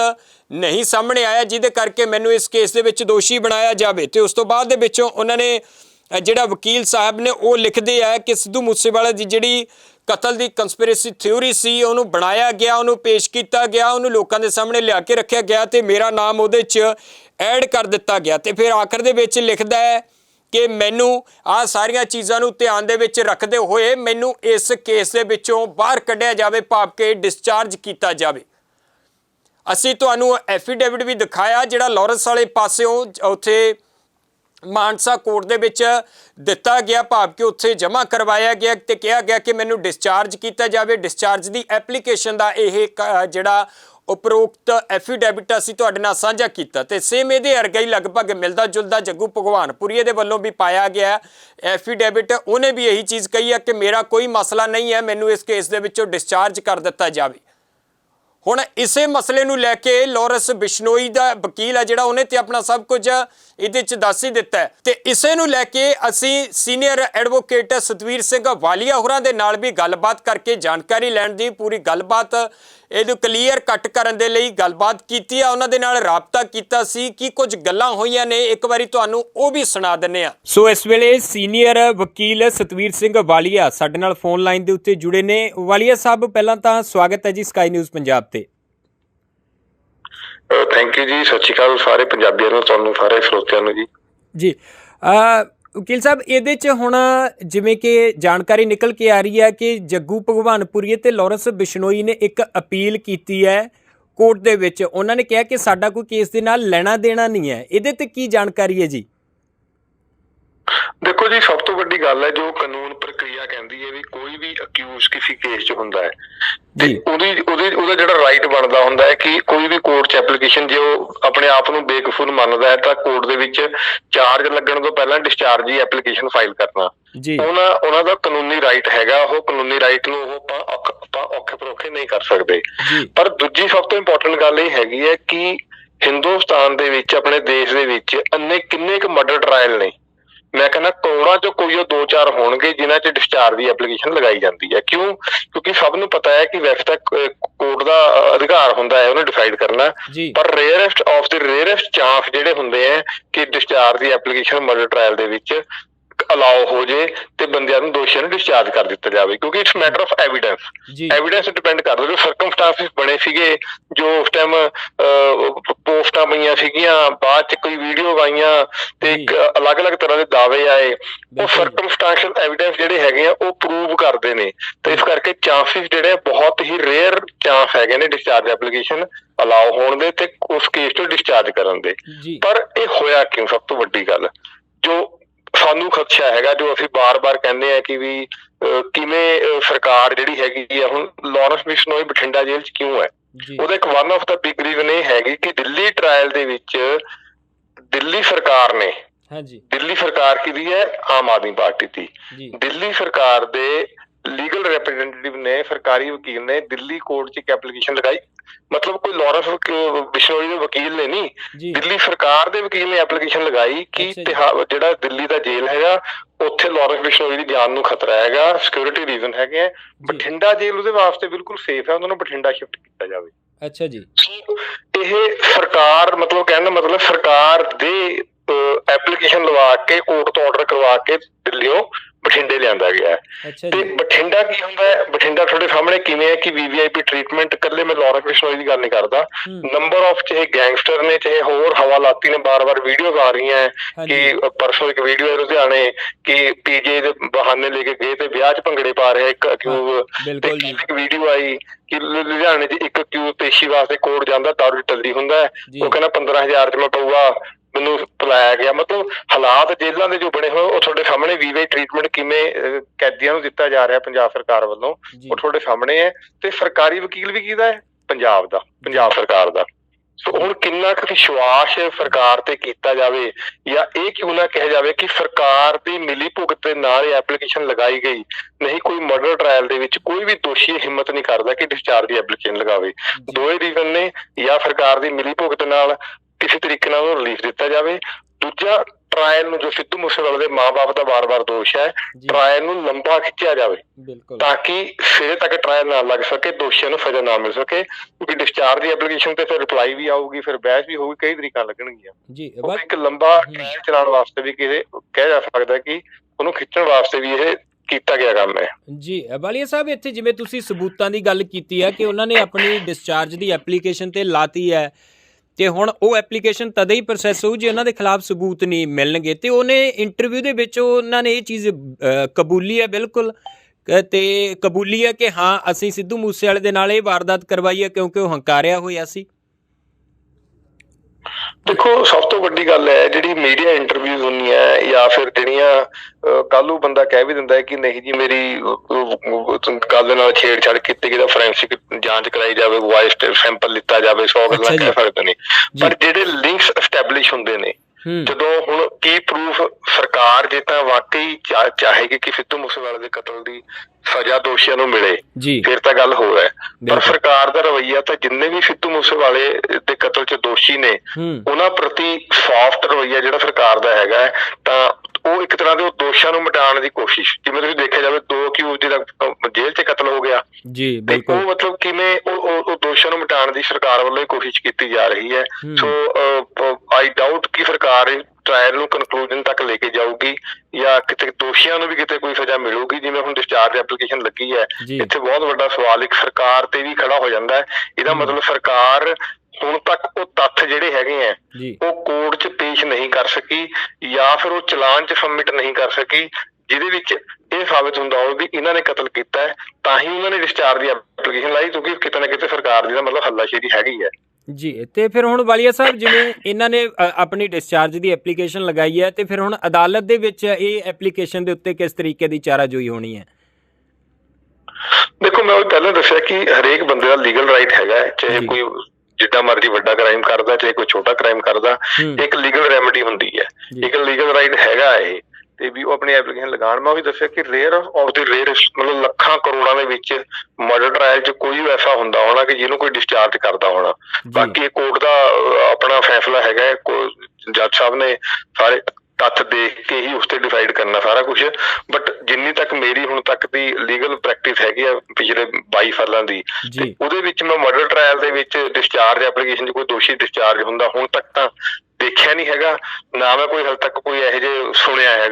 [SPEAKER 1] ਨਹੀਂ ਸਾਹਮਣੇ ਆਇਆ, ਜਿਹਦੇ ਕਰਕੇ ਮੈਨੂੰ ਇਸ ਕੇਸ ਦੇ ਵਿੱਚ ਦੋਸ਼ੀ ਬਣਾਇਆ ਜਾਵੇ। ਤੇ ਉਸ ਤੋਂ ਬਾਅਦ ਦੇ ਵਿੱਚੋਂ ਉਹਨਾਂ ਨੇ ਜਿਹੜਾ ਵਕੀਲ ਸਾਹਿਬ ਨੇ ਉਹ ਲਿਖਦੇ ਆ ਕਿ ਸਿੱਧੂ ਮੂਸੇਵਾਲਾ ਦੀ ਜਿਹੜੀ ਕਤਲ ਦੀ ਕਨਸਪੀਰੇਸੀ ਥਿਊਰੀ ਸੀ, ਉਹਨੂੰ ਬਣਾਇਆ ਗਿਆ, ਉਹਨੂੰ ਪੇਸ਼ ਕੀਤਾ ਗਿਆ, ਉਹਨੂੰ ਲੋਕਾਂ ਦੇ ਸਾਹਮਣੇ ਲਿਆ ਕੇ ਰੱਖਿਆ ਗਿਆ ਤੇ ਮੇਰਾ ਨਾਮ ਉਹਦੇ 'ਚ ਐਡ ਕਰ ਦਿੱਤਾ ਗਿਆ ਤੇ ਫਿਰ ਆਖਰ ਦੇ ਵਿੱਚ ਲਿਖਦਾ ਹੈ ਕਿ ਮੈਨੂੰ ਆ ਸਾਰੀਆਂ ਚੀਜ਼ਾਂ ਨੂੰ ਧਿਆਨ ਦੇ ਵਿੱਚ ਰੱਖਦੇ ਹੋਏ ਮੈਨੂੰ ਇਸ ਕੇਸ ਦੇ ਵਿੱਚੋਂ ਬਾਹਰ ਕੱਢਿਆ ਜਾਵੇ, ਭਾਵ ਕਿ ਡਿਸਚਾਰਜ ਕੀਤਾ ਜਾਵੇ। ਅਸੀਂ ਤੁਹਾਨੂੰ ਐਫੀਡੇਵਿਟ ਵੀ ਦਿਖਾਇਆ ਜਿਹੜਾ ਲਾਰੈਂਸ ਵਾਲੇ ਪਾਸਿਓਂ, ਉੱਥੇ ਮਾਨਸਾ ਕੋਰਟ ਦੇ ਵਿੱਚ ਦਿੱਤਾ ਗਿਆ ਭਾਵ ਕਿ ਉੱਥੇ ਜਮ੍ਹਾਂ ਕਰਵਾਇਆ ਗਿਆ ਤੇ ਕਿਹਾ ਗਿਆ ਕਿ ਮੈਨੂੰ ਡਿਸਚਾਰਜ ਕੀਤਾ ਜਾਵੇ। ਡਿਸਚਾਰਜ ਦੀ ਐਪਲੀਕੇਸ਼ਨ ਦਾ ਇਹ ਕ- ਜਿਹੜਾ ਉਪਰੋਕਤ ਐਫੀਡੇਵਿਟ ਅਸੀਂ ਤੁਹਾਡੇ ਨਾਲ ਸਾਂਝਾ ਕੀਤਾ। ਤੇ ਸੇਮ ਇਹਦੇ ਵਰਗਾ ਹੀ ਲਗਭਗ ਮਿਲਦਾ ਜੁਲਦਾ ਜੱਗੂ ਭਗਵਾਨਪੁਰੀਏ ਦੇ ਵੱਲੋਂ ਵੀ ਪਾਇਆ ਗਿਆ ਐਫੀਡੇਵਿਟ ਉਹਨੇ ਵੀ ਇਹੀ ਚੀਜ਼ ਕਹੀ ਹੈ ਕਿ ਮੇਰਾ ਕੋਈ ਮਸਲਾ ਨਹੀਂ ਹੈ, ਮੈਨੂੰ ਇਸ ਕੇਸ ਦੇ ਵਿੱਚੋਂ ਡਿਸਚਾਰਜ ਕਰ ਦਿੱਤਾ ਜਾਵੇ। ਹੁਣ ਇਸੇ ਮਸਲੇ ਨੂੰ ਲੈ ਕੇ ਲਾਰੈਂਸ ਬਿਸ਼ਨੋਈ ਦਾ ਵਕੀਲ ਹੈ ਜਿਹੜਾ, ਉਹਨੇ ਤੇ ਆਪਣਾ ਸਭ ਕੁਝ ਇਹਦੇ ਚ ਦੱਸ ਹੀ ਦਿੱਤਾ ਹੈ। ਤੇ ਇਸੇ ਨੂੰ ਲੈ ਕੇ ਅਸੀਂ ਸੀਨੀਅਰ ਐਡਵੋਕੇਟ ਸਤਵੀਰ ਸਿੰਘ ਵਾਲੀਆ ਹੋਰਾਂ ਦੇ ਨਾਲ ਵੀ ਗੱਲਬਾਤ ਕਰਕੇ ਜਾਣਕਾਰੀ ਲੈਣ ਦੀ ਪੂਰੀ ਗੱਲਬਾਤ, ਇਹਨੂੰ ਕਲੀਅਰ ਕੱਟ ਕਰਨ ਦੇ ਲਈ ਗੱਲਬਾਤ ਕੀਤੀ ਆ। ਉਹਨਾਂ ਦੇ ਨਾਲ ਰਾਬਤਾ ਕੀਤਾ ਸੀ। ਕੀ ਕੁਝ ਗੱਲਾਂ ਹੋਈਆਂ ਨੇ? ਇੱਕ ਵਾਰੀ ਤੁਹਾਨੂੰ ਉਹ ਵੀ ਸੁਣਾ ਦਿੰਨੇ ਆ ਸੋ ਇਸ ਵੇਲੇ ਸੀਨੀਅਰ ਵਕੀਲ ਸਤਵੀਰ ਸਿੰਘ ਵਾਲੀਆ ਸਾਡੇ ਨਾਲ ਫੋਨ ਲਾਈਨ ਦੇ ਉੱਤੇ ਜੁੜੇ ਨੇ। ਵਾਲੀਆ ਸਾਹਿਬ, ਪਹਿਲਾਂ ਤਾਂ ਸਵਾਗਤ ਹੈ ਜੀ ਸਕਾਈ ਨਿਊਜ਼ ਪੰਜਾਬ ਤੇ।
[SPEAKER 2] ਥੈਂਕ ਯੂ ਜੀ, ਸਤਿ ਸ਼੍ਰੀ ਅਕਾਲ ਸਾਰੇ ਪੰਜਾਬੀਆਂ ਨੂੰ, ਤੁਹਾਨੂੰ ਸਾਰੇ ਸਰੋਤਿਆਂ ਨੂੰ ਜੀ।
[SPEAKER 1] ਜੀ ਅ ਵਕੀਲ ਸਾਹਿਬ, ਇਹਦੇ ਚ ਹੁਣ ਜਿਵੇਂ ਕਿ ਜਾਣਕਾਰੀ ਨਿਕਲ ਕੇ ਆ ਰਹੀ ਹੈ ਕਿ ਜੱਗੂ ਭਗਵਾਨਪੁਰੀਏ ਤੇ ਲਾਰੈਂਸ ਬਿਸ਼ਨੋਈ ਨੇ ਇੱਕ ਅਪੀਲ ਕੀਤੀ ਹੈ ਕੋਰਟ ਦੇ ਵਿੱਚ। ਉਹਨਾਂ ਨੇ ਕਿਹਾ ਕਿ ਸਾਡਾ ਕੋਈ ਕੇਸ ਦੇ ਨਾਲ ਲੈਣਾ ਦੇਣਾ ਨਹੀਂ ਹੈ। ਇਹਦੇ ਤੇ ਕੀ ਜਾਣਕਾਰੀ ਹੈ ਜੀ?
[SPEAKER 2] ਦੇਖੋ ਜੀ ਸਭ ਤੋਂ ਵੱਡੀ ਗੱਲ ਹੈ ਜੋ ਕਾਨੂੰਨ ਪ੍ਰਕਿਰਿਆ ਕਹਿੰਦੀ ਹੈ ਵੀ ਕੋਈ ਵੀ ਅਕਿਊਜ਼ ਕਿਸੇ ਕੇਸ 'ਚ ਹੁੰਦਾ ਹੈ। ਤੇ। ਉਹਦੀ ਉਹਦੀ ਉਹਦਾ ਜਿਹੜਾ ਰਾਈਟ ਬਣਦਾ ਹੁੰਦਾ ਹੈ ਕਿ ਕੋਈ ਵੀ ਕੋਰਟ 'ਚ ਐਪਲੀਕੇਸ਼ਨ ਜੇ ਉਹ ਆਪਣੇ ਆਪ ਨੂੰ ਬੇਕਸੂਰ ਮੰਨਦਾ ਹੈ ਤਾਂ ਕੋਰਟ ਦੇ ਵਿੱਚ ਚਾਰਜ ਲੱਗਣ ਤੋਂ ਪਹਿਲਾਂ ਡਿਸਚਾਰਜ ਦੀ ਐਪਲੀਕੇਸ਼ਨ ਫਾਈਲ ਕਰਨਾ। ਉਹਨਾਂ ਉਹਨਾਂ ਦਾ ਕਾਨੂੰਨੀ ਰਾਈਟ ਹੈਗਾ ਉਹ ਕਾਨੂੰਨੀ ਰਾਈਟ ਨੂੰ ਉਹ ਆਪਾਂ ਆਪਾਂ ਔਖੇ ਪਰੋਖੇ ਨਹੀਂ ਕਰ ਸਕਦੇ। ਪਰ ਦੂਜੀ ਸਭ ਤੋਂ ਇੰਪੋਰਟੈਂਟ ਗੱਲ ਇਹ ਹੈਗੀ ਹੈ ਕਿ ਹਿੰਦੁਸਤਾਨ ਦੇ ਵਿੱਚ ਆਪਣੇ ਦੇਸ਼ ਦੇ ਵਿੱਚ ਅੰਨੇ ਕਿੰਨੇ ਕੁ ਮਰਡਰ ਟ੍ਰਾਇਲ ਨੇ? ਮੈਂ ਕਹਿੰਦਾ ਕਰੋੜਾਂ ਚੋਂ ਕੋਈ ਉਹ ਦੋ ਚਾਰ ਹੋਣਗੇ ਜਿਨ੍ਹਾਂ 'ਚ ਡਿਸਚਾਰਜ ਦੀ ਐਪਲੀਕੇਸ਼ਨ ਲਗਾਈ ਜਾਂਦੀ ਹੈ। ਕਿਉਂ? ਕਿਉਂਕਿ ਸਭ ਨੂੰ ਪਤਾ ਹੈ ਕਿ ਵੈਸੇ ਤਾਂ ਕੋਰਟ ਦਾ ਅਧਿਕਾਰ ਹੁੰਦਾ ਹੈ ਉਹਨੂੰ ਡਿਸਾਈਡ ਕਰਨਾ। ਪਰ rarest of the rarest chance ਜਿਹੜੇ ਹੁੰਦੇ ਆ ਕਿ ਡਿਸਚਾਰਜ ਦੀ ਐਪਲੀਕੇਸ਼ਨ ਮਰਡਰ ਟ੍ਰਾਇਲ ਦੇ ਵਿੱਚ ਅਲਾਉ ਹੋ ਜੇ ਤੇ ਬੰਦਿਆਂ ਨੂੰ ਦੋਸ਼ੀਆਂ ਨੂੰ ਡਿਸਚਾਰਜ ਕਰ ਦਿੱਤਾ ਜਾਵੇ ਕਿਉਂਕਿ it's matter of evidence evidence depend ਕਰਦਾ ਜੋ ਸਰਕਮਸਟੈਂਸਸ ਬਣੇ ਸੀਗੇ ਜੋ ਉਸ ਟਾਈਮ ਪੋਸਟਾਂ ਪਈਆਂ ਸੀਗੀਆਂ ਬਾਅਦ ਚ ਕੋਈ ਵੀਡੀਓ ਆਈਆਂ ਤੇ ਇੱਕ ਅਲੱਗ-ਅਲੱਗ ਤਰ੍ਹਾਂ ਦੇ ਦਾਅਵੇ ਆਏ ਉਹ। ਸਰਕਮਸਟੈਂਸ਼ੀਅਲ ਐਵੀਡੈਂਸ ਜਿਹੜੇ ਹੈਗੇ ਆ ਉਹ ਪ੍ਰੂਵ ਕਰਦੇ ਨੇ। ਤੇ ਇਸ ਕਰਕੇ ਚਾਂਸਸ ਜਿਹੜੇ ਬਹੁਤ ਹੀ ਰੇਅਰ ਚਾਂਸ ਹੈਗੇ ਨੇ ਡਿਸਚਾਰਜ ਐਪਲੀਕੇਸ਼ਨ ਅਲਾਉ ਹੋਣ ਦੇ ਤੇ ਉਸ ਕੇਸ ਤੋਂ ਡਿਸਚਾਰਜ ਕਰਨ ਦੇ। ਪਰ ਇਹ ਹੋਇਆ ਕਿਉਂ? ਸਭ ਤੋਂ ਵੱਡੀ ਗੱਲ ਜੋ ਸਾਨੂੰ ਖਦਸ਼ਾ ਹੈਗਾ ਜੋ ਅਸੀਂ ਬਾਰ-ਬਾਰ ਕਹਿੰਦੇ ਆ ਕਿ ਵੀ ਕਿਵੇਂ ਸਰਕਾਰ ਜਿਹੜੀ ਹੈਗੀ ਆ ਹੁਣ ਲਾਰੈਂਸ ਬਿਸ਼ਨੋਈ ਬਠਿੰਡਾ ਜੇਲ੍ਹ 'ਚ ਕਿਉਂ ਹੈ? ਉਹਦਾ ਇੱਕ one of the big reason ਇਹ ਹੈਗੀ ਕਿ ਦਿੱਲੀ ਟ੍ਰਾਇਲ ਦੇ ਵਿੱਚ ਦਿੱਲੀ ਸਰਕਾਰ ਨੇ
[SPEAKER 1] ਹਾਂਜੀ।
[SPEAKER 2] ਦਿੱਲੀ ਸਰਕਾਰ ਕਿਹਦੀ ਹੈ? ਆਮ ਆਦਮੀ ਪਾਰਟੀ ਦੀ। ਦਿੱਲੀ ਸਰਕਾਰ ਦੇ ਲੀਗਲ ਰਿਪਰੈਜ਼ੈਂਟੇਟਿਵ ਨੇ ਸਰਕਾਰੀ ਵਕੀਲ ਨੇ ਦਿੱਲੀ ਕੋਰਟ 'ਚ ਇੱਕ ਐਪਲੀਕੇਸ਼ਨ ਲਗਾਈ। ਮਤਲਬ ਕੋਈ ਲਾਰੈਂਸ ਬਿਸ਼ਨੋਈ ਦੇ ਵਕੀਲ ਨੇ ਨਹੀਂ। ਦਿੱਲੀ ਸਰਕਾਰ ਦੇ ਵਕੀਲ ਨੇ ਐਪਲੀਕੇਸ਼ਨ ਲਗਾਈ ਕਿ ਜਿਹੜਾ ਦਿੱਲੀ ਦਾ ਜੇਲ੍ਹ ਹੈਗਾ ਉੱਥੇ ਲਾਰੈਂਸ ਬਿਸ਼ਨੋਈ ਦੀ ਜਾਨ ਨੂੰ ਖਤਰਾ ਹੈਗਾ ਸਿਕਿਉਰਿਟੀ ਰੀਜ਼ਨ ਹੈਗੇ ਆ। ਬਠਿੰਡਾ ਜੇਲ੍ਹ ਉਹਦੇ ਵਾਸਤੇ ਬਿਲਕੁਲ ਸੇਫ ਹੈ ਉਹਨਾਂ ਨੂੰ ਬਠਿੰਡਾ ਸ਼ਿਫਟ ਕੀਤਾ ਜਾਵੇ।
[SPEAKER 1] ਅੱਛਾ ਜੀ।
[SPEAKER 2] ਇਹ ਸਰਕਾਰ ਮਤਲਬ ਕਹਿਣ ਦਾ ਮਤਲਬ ਸਰਕਾਰ ਦੇ ਐਪਲੀਕੇਸ਼ਨ ਲਵਾ ਕੇ ਕੋਰਟ ਤੋਂ ਆਰਡਰ ਕਰਵਾ ਕੇ ਦਿੱਲੀੋਂ ਬਠਿੰਡੇ ਲਿਆਂਦਾ ਗਿਆ ਤੇ ਬਠਿੰਡਾ ਕੀ ਹੁੰਦਾ ਹੈ? ਬਠਿੰਡਾ ਤੁਹਾਡੇ ਸਾਹਮਣੇ ਕਿਵੇਂ ਹੈ ਕਿ ਵੀਵੀਆਈਪੀ ਟ੍ਰੀਟਮੈਂਟ ਇਕੱਲੇ ਮੈਂ ਲਾਰੈਂਸ ਬਿਸ਼ਨੋਈ ਦੀ ਗੱਲ ਨਹੀਂ ਕਰਦਾ। ਨੰਬਰ ਆਫ ਚਾਹੇ ਗੈਂਗਸਟਰ ਨੇ ਚਾਹੇ ਹੋਰ ਹਵਾਲਾਤੀ ਨੇ ਬਾਰ-ਬਾਰ ਵੀਡੀਓਜ਼ ਆ ਰਹੀਆਂ ਕਿ ਪਰਸੋਂ ਇੱਕ ਵੀਡੀਓ ਹੈ ਲੁਧਿਆਣੇ ਕਿ ਪੀਜੇ ਦੇ ਬਹਾਨੇ ਲੈ ਕੇ ਗਏ ਤੇ ਵਿਆਹ 'ਚ ਭੰਗੜੇ ਪਾ ਰਿਹਾ ਇੱਕ ਅਕਿਊਜ਼ ਤੇ ਇੱਕ ਵੀਡੀਓ ਆਈ ਕਿ ਲੁਧਿਆਣੇ 'ਚ ਇੱਕ ਅਕਿਊਜ਼ ਪੇਸ਼ੀ ਵਾਸਤੇ ਕੋਰਟ ਜਾਂਦਾ ਦਾਰੂ ਦੀ ਟੱਲੀ ਹੁੰਦਾ ਉਹ ਕਹਿੰਦਾ 15000 'ਚ ਮੈਂ ਪਊਗਾ। ਮੈਨੂੰ ਪਲਾਇਆ ਗਿਆ। ਮਤਲਬ ਹਾਲਾਤ ਜੇਲ੍ਹਾਂ ਦੇ ਜੋ ਬਣੇ ਹੋਏ ਉਹ ਤੁਹਾਡੇ ਸਾਹਮਣੇ ਵੀਵੇ ਟ੍ਰੀਟਮੈਂਟ ਕਿਵੇਂ ਕੈਦੀਆਂ ਨੂੰ ਦਿੱਤਾ ਜਾ ਰਿਹਾ ਪੰਜਾਬ ਸਰਕਾਰ ਵੱਲੋਂ ਉਹ ਤੁਹਾਡੇ ਸਾਹਮਣੇ ਹੈ ਤੇ ਸਰਕਾਰੀ ਵਕੀਲ ਵੀ ਕਿਹਦਾ ਹੈ? ਪੰਜਾਬ ਦਾ ਪੰਜਾਬ ਸਰਕਾਰ ਦਾ। ਸੋ ਹੁਣ ਕਿੰਨਾ ਕੁ ਵਿਸ਼ਵਾਸ ਸਰਕਾਰ ਤੇ ਕੀਤਾ ਜਾਵੇ ਜਾਂ ਇਹ ਕਿਉਂ ਨਾ ਕਿਹਾ ਜਾਵੇ ਕਿ ਸਰਕਾਰ ਦੀ ਮਿਲੀ ਭੁਗਤ ਦੇ ਨਾਲ ਇਹ ਐਪਲੀਕੇਸ਼ਨ ਲਗਾਈ ਗਈ। ਨਹੀਂ ਕੋਈ ਮਰਡਰ ਟ੍ਰਾਇਲ ਦੇ ਵਿੱਚ ਕੋਈ ਵੀ ਦੋਸ਼ੀ ਹਿੰਮਤ ਨਹੀਂ ਕਰਦਾ ਕਿ ਡਿਸਚਾਰਜ ਦੀ ਐਪਲੀਕੇਸ਼ਨ ਲਗਾਵੇ। ਦੋਏ ਰੀਜ਼ਨ ਨੇ ਜਾਂ ਸਰਕਾਰ ਦੀ ਮਿਲੀ ਭੁਗਤ ਨਾਲ ਕਿਸੇ ਤਰੀਕੇ ਨਾਲ ਉਹਨੂੰ ਰਿਲੀਫ ਦਿੱਤਾ ਜਾਵੇ। ਦੂਜਾ ਟ੍ਰਾਇਲ ਨੂੰ ਜੋ ਸਿੱਧੂ ਮੂਸੇਵਾਲੇ ਦੇ ਮਾਪੇ ਦਾ ਵਾਰ-ਵਾਰ ਦੋਸ਼ ਹੈ ਟ੍ਰਾਇਲ ਨੂੰ ਲੰਬਾ ਖਿੱਚਿਆ ਜਾਵੇ ਤਾਂ ਕਿ ਸਿਰੇ ਤੱਕ ਟ੍ਰਾਇਲ ਨਾ ਲੱਗ ਸਕੇ ਦੋਸ਼ੀਆਂ ਨੂੰ ਸਜ਼ਾ ਨਾ ਮਿਲ ਸਕੇ ਕਿਉਂਕਿ ਡਿਸਚਾਰਜ ਦੀ ਐਪਲੀਕੇਸ਼ਨ ਤੇ ਫਿਰ ਰਿਪਲਾਈ ਵੀ ਆਊਗੀ ਫਿਰ ਬਹਿਸ ਵੀ ਹੋਊਗੀ ਕਈ ਤਰੀਕਾਂ ਲੱਗਣਗੀਆਂ।
[SPEAKER 1] ਜੀ ਬਸ।
[SPEAKER 2] ਇੱਕ ਲੰਬਾ। ਟ੍ਰਾਇਲ ਚਲਾਉਣ ਵਾਸਤੇ ਵੀ ਕਿਸੇ ਕਿਹਾ ਜਾ ਸਕਦਾ ਕਿ ਉਹਨੂੰ ਖਿੱਚਣ ਵਾਸਤੇ ਵੀ ਇਹ ਕੀਤਾ ਗਿਆ ਕੰਮ ਹੈ।
[SPEAKER 1] ਜੀ ਬਾਲੀਆ ਸਾਹਿਬ ਇੱਥੇ ਜਿਵੇਂ ਤੁਸੀਂ ਸਬੂਤਾਂ ਦੀ ਗੱਲ ਕੀਤੀ ਹੈ ਕਿ ਉਹਨਾਂ ਨੇ ਆਪਣੀ ਡਿਸਚਾਰਜ ਦੀ ਐਪਲੀਕੇਸ਼ਨ ਤੇ ਲਾਤੀ ਹੈ ਤੇ ਹੁਣ ਉਹ ਐਪਲੀਕੇਸ਼ਨ ਤਦੇ ਹੀ ਪ੍ਰੋਸੈਸ ਹੋਊ ਜੇ ਉਹਨਾਂ ਦੇ ਖਿਲਾਫ ਸਬੂਤ ਨਹੀਂ ਮਿਲਣਗੇ ਤੇ ਉਹਨੇ ਇੰਟਰਵਿਊ ਦੇ ਵਿੱਚ ਉਹਨਾਂ ਨੇ ਇਹ ਚੀਜ਼ ਕਬੂਲੀ ਹੈ ਬਿਲਕੁਲ। ਅਹ, ਤੇ ਕਬੂਲੀ ਹੈ ਕਿ ਹਾਂ ਅਸੀਂ ਸਿੱਧੂ ਮੂਸੇਵਾਲੇ ਦੇ ਨਾਲ ਇਹ ਵਾਰਦਾਤ ਕਰਵਾਈ ਹੈ ਕਿਉਂਕਿ ਉਹ ਹੰਕਾਰਿਆ ਹੋਇਆ ਸੀ।
[SPEAKER 2] ਦੇਖੋ ਸਭ ਤੋਂ ਵੱਡੀ ਗੱਲ ਹੈ ਜਿਹੜੀ ਮੀਡੀਆ ਇੰਟਰਵਿਊਜ਼ ਹੁੰਦੀਆਂ ਜਾਂ ਫਿਰ ਜਿਹੜੀਆਂ ਕੱਲੂ ਬੰਦਾ ਕਹਿ ਵੀ ਦਿੰਦਾ ਹੈ ਕਿ ਨਹੀਂ ਜੀ ਮੇਰੀ ਗੱਲ ਦੇ ਨਾਲ ਛੇੜਛਾੜ ਕੀਤੀ ਗਈ ਤਾਂ ਫੋਰੈਂਸਿਕ ਜਾਂਚ ਕਰਾਈ ਜਾਵੇ ਵਾਇਸ ਸੈਂਪਲ ਲਿੱਤਾ ਜਾਵੇ 100
[SPEAKER 1] ਅੱਛਾ
[SPEAKER 2] ਗੱਲਾਂ। ਕਹਿ ਸਕਦੇ ਨੇ। ਪਰ ਜਿਹੜੇ ਲਿੰਕਸ ਐਸਟੈਬਲਿਸ਼ ਹੁੰਦੇ ਨੇ ਜਦੋਂ ਹੁਣ ਕੀ ਪ੍ਰੂਫ ਸਰਕਾਰ ਜੇ ਤਾਂ ਵਾਕਈ ਚਾਹੇਗੀ ਕਿ ਸਿੱਧੂ ਮੂਸੇਵਾਲੇ ਦੇ ਕਤਲ ਦੀ ਸਜ਼ਾ ਦੋਸ਼ੀਆਂ ਨੂੰ ਮਿਲੇ ਫਿਰ ਤਾਂ ਗੱਲ ਹੋਰ ਹੈ। ਪਰ
[SPEAKER 1] ਬਿਲਕੁਲ।
[SPEAKER 2] ਸਰਕਾਰ ਦਾ ਰਵੱਈਆ ਤਾਂ ਜਿੰਨੇ ਵੀ ਸਿੱਧੂ ਮੂਸੇਵਾਲੇ ਦੇ ਕਤਲ 'ਚ ਦੋਸ਼ੀ ਨੇ ਉਹਨਾਂ ਪ੍ਰਤੀ ਸੌਫਟ ਰਵੱਈਆ ਜਿਹੜਾ ਸਰਕਾਰ ਦਾ ਹੈਗਾ ਤਾਂ ਉਹ ਇੱਕ ਤਰ੍ਹਾਂ ਦੇ ਉਹ ਦੋਸ਼ਾਂ ਨੂੰ ਮਿਟਾਉਣ ਦੀ ਕੋਸ਼ਿਸ਼ ਜਿਵੇਂ ਤੁਸੀਂ ਦੇਖਿਆ ਜਾਵੇ ਦੋ ਦਾ ਅਹ, ਜੇਲ੍ਹ 'ਚ ਕਤਲ ਹੋ ਗਿਆ।
[SPEAKER 1] ਜੀ
[SPEAKER 2] ਤੇ ਉਹ
[SPEAKER 1] ਬਿਲਕੁਲ
[SPEAKER 2] ਮਤਲਬ ਕਿਵੇਂ ਉਹ ਉਹ- ਦੋਸ਼ਾਂ ਨੂੰ ਮਿਟਾਉਣ ਦੀ ਸਰਕਾਰ ਵੱਲੋਂ ਹੀ ਕੋਸ਼ਿਸ਼ ਕੀਤੀ ਜਾ ਰਹੀ ਹੂੰ। ਸੋ ਆਈ ਡਾਊਟ ਕਿ ਸਰਕਾਰ ਟ੍ਰਾਇਲ ਨੂੰ ਕਨਕਲੂਜਨ ਤੱਕ ਲੈ ਕੇ ਜਾਊਗੀ ਜਾਂ ਕਿਤੇ ਦੋਸ਼ੀਆਂ ਨੂੰ ਵੀ ਕਿਤੇ ਕੋਈ ਸਜ਼ਾ ਮਿਲੂਗੀ ਜਿਵੇਂ ਹੁਣ ਡਿਸਚਾਰਜ ਐਪਲੀਕੇਸ਼ਨ ਲੱਗੀ ਹੈ। ਇੱਥੇ ਬਹੁਤ ਵੱਡਾ ਸਵਾਲ ਇੱਕ ਸਰਕਾਰ ਤੇ ਵੀ ਖੜਾ ਹੋ ਜਾਂਦਾ ਹੈ। ਇਹਦਾ। ਮਤਲਬ ਸਰਕਾਰ ਹੁਣ ਤੱਕ ਉਹ ਤੱਥ ਜਿਹੜੇ ਹੈਗੇ ਆ ਉਹ ਕੋਰਟ 'ਚ ਪੇਸ਼ ਨਹੀਂ ਕਰ ਸਕੀ ਜਾਂ ਫਿਰ ਉਹ ਚਲਾਨ 'ਚ ਸਬਮਿਟ ਨਹੀਂ ਕਰ ਸਕੀ ਜਿਹਦੇ ਵਿੱਚ ਇਹ ਸਾਬਤ ਹੁੰਦਾ ਹੋਵੇ ਵੀ ਇਹਨਾਂ ਨੇ ਕਤਲ ਕੀਤਾ ਹੈ ਤਾਂ ਹੀ ਉਹਨਾਂ ਨੇ ਡਿਸਚਾਰਜ ਦੀ ਐਪਲੀਕੇਸ਼ਨ ਲਾਈ ਕਿਉਂਕਿ ਕਿਤੇ ਨਾ ਕਿਤੇ ਸਰਕਾਰ ਦੀ ਦਾ ਮਤਲਬ ਹੱਲਾਸ਼ੇਰੀ ਹੈਗੀ ਹੈ।
[SPEAKER 1] ਜੀ ਤੇ ਫਿਰ ਹੁਣ ਵਾਲੀਆ ਸਾਹਿਬ ਜਿਵੇਂ ਇਹਨਾਂ ਨੇ ਅ, ਆਪਣੀ ਡਿਸਚਾਰਜ ਦੀ ਐਪਲੀਕੇਸ਼ਨ ਲਗਾਈ ਹੈ ਤੇ ਫਿਰ ਹੁਣ ਅਦਾਲਤ ਦੇ ਵਿੱਚ ਇਹ ਐਪਲੀਕੇਸ਼ਨ ਦੇ ਉੱਤੇ ਕਿਸ ਤਰੀਕੇ ਦੀ ਚਾਰਾਜੋਈ ਹੋਣੀ ਹੈ
[SPEAKER 2] ਦੇਖੋ ਮੈਂ ਉਹ ਪਹਿਲਾਂ ਦੱਸਿਆ ਕਿ ਹਰੇਕ ਬੰਦੇ ਦਾ ਲੀਗਲ ਰਾਈਟ ਹੈਗਾ ਹੈ, ਚਾਹੇ
[SPEAKER 1] ਜੀ।
[SPEAKER 2] ਕੋਈ ਜਿੱਡਾ ਮਰਜ਼ੀ ਵੱਡਾ ਕ੍ਰਾਈਮ ਕਰਦਾ ਚਾਹੇ ਕੋਈ ਛੋਟਾ ਕ੍ਰਾਈਮ ਕਰਦਾ
[SPEAKER 1] ਹੂੰ
[SPEAKER 2] ਇੱਕ ਲੀਗਲ ਰੈਮੇਡੀ ਹੁੰਦੀ ਹੈ
[SPEAKER 1] ਜੀ।
[SPEAKER 2] ਇੱਕ ਲੀਗਲ ਰਾਈਟ ਹੈਗਾ ਇਹ ਤੇ ਵੀ ਉਹ ਆਪਣੀ ਐਪਲੀਕੇਸ਼ਨ ਲਗਾਉਣ। ਮੈਂ ਉਹ ਵੀ ਦੱਸਿਆ ਕਿ ਰੇਅਰ ਆਫ ਦੀ ਰੇਅਰ ਮਤਲਬ ਲੱਖਾਂ ਕਰੋੜਾਂ ਦੇ ਵਿੱਚ ਮਰਡਰ ਟ੍ਰਾਇਲ 'ਚ ਕੋਈ ਵੀ ਐਸਾ ਹੁੰਦਾ ਹੋਣਾ ਕਿ ਜਿਹਨੂੰ ਕੋਈ ਡਿਸਚਾਰਜ ਕਰਦਾ ਹੋਣਾ। ਬਾਕੀ ਕੋਰਟ ਦਾ ਆਪਣਾ ਫੈਸਲਾ ਹੈਗਾ ਜੱਜ ਸਾਹਿਬ ਨੇ ਸਾਰੇ ਤੱਥ ਦੇਖ ਕੇ ਹੀ ਉਸ ਤੇ ਡਿਸਾਈਡ ਕਰਨਾ ਸਾਰਾ ਕੁਝ ਬਟ ਜਿੰਨੀ ਤੱਕ ਮੇਰੀ ਹੁਣ ਤੱਕ ਦੀ ਲੀਗਲ ਪ੍ਰੈਕਟਿਸ ਹੈਗੀ ਆ ਪਿਛਲੇ 22 ਸਾਲਾਂ ਦੀ ਤੇ ਉਹਦੇ ਵਿੱਚ ਮੈਂ ਮਰਡਰ ਟ੍ਰਾਇਲ ਦੇ ਵਿੱਚ ਡਿਸਚਾਰਜ ਐਪਲੀਕੇਸ਼ਨ 'ਚ ਕੋਈ ਦੋਸ਼ੀ ਡਿਸਚਾਰਜ ਹੁੰਦਾ ਹੁਣ ਤੱਕ ਤਾਂ ਦੇਖਿਆ ਨਹੀਂ ਹੈਗਾ। ਨਾ ਮੈਂ ਕੋਈ ਹਾਲ ਤੱਕ ਕੋਈ ਇਹੋ ਜਿਹੇ ਸੁਣਿਆ ਹੈ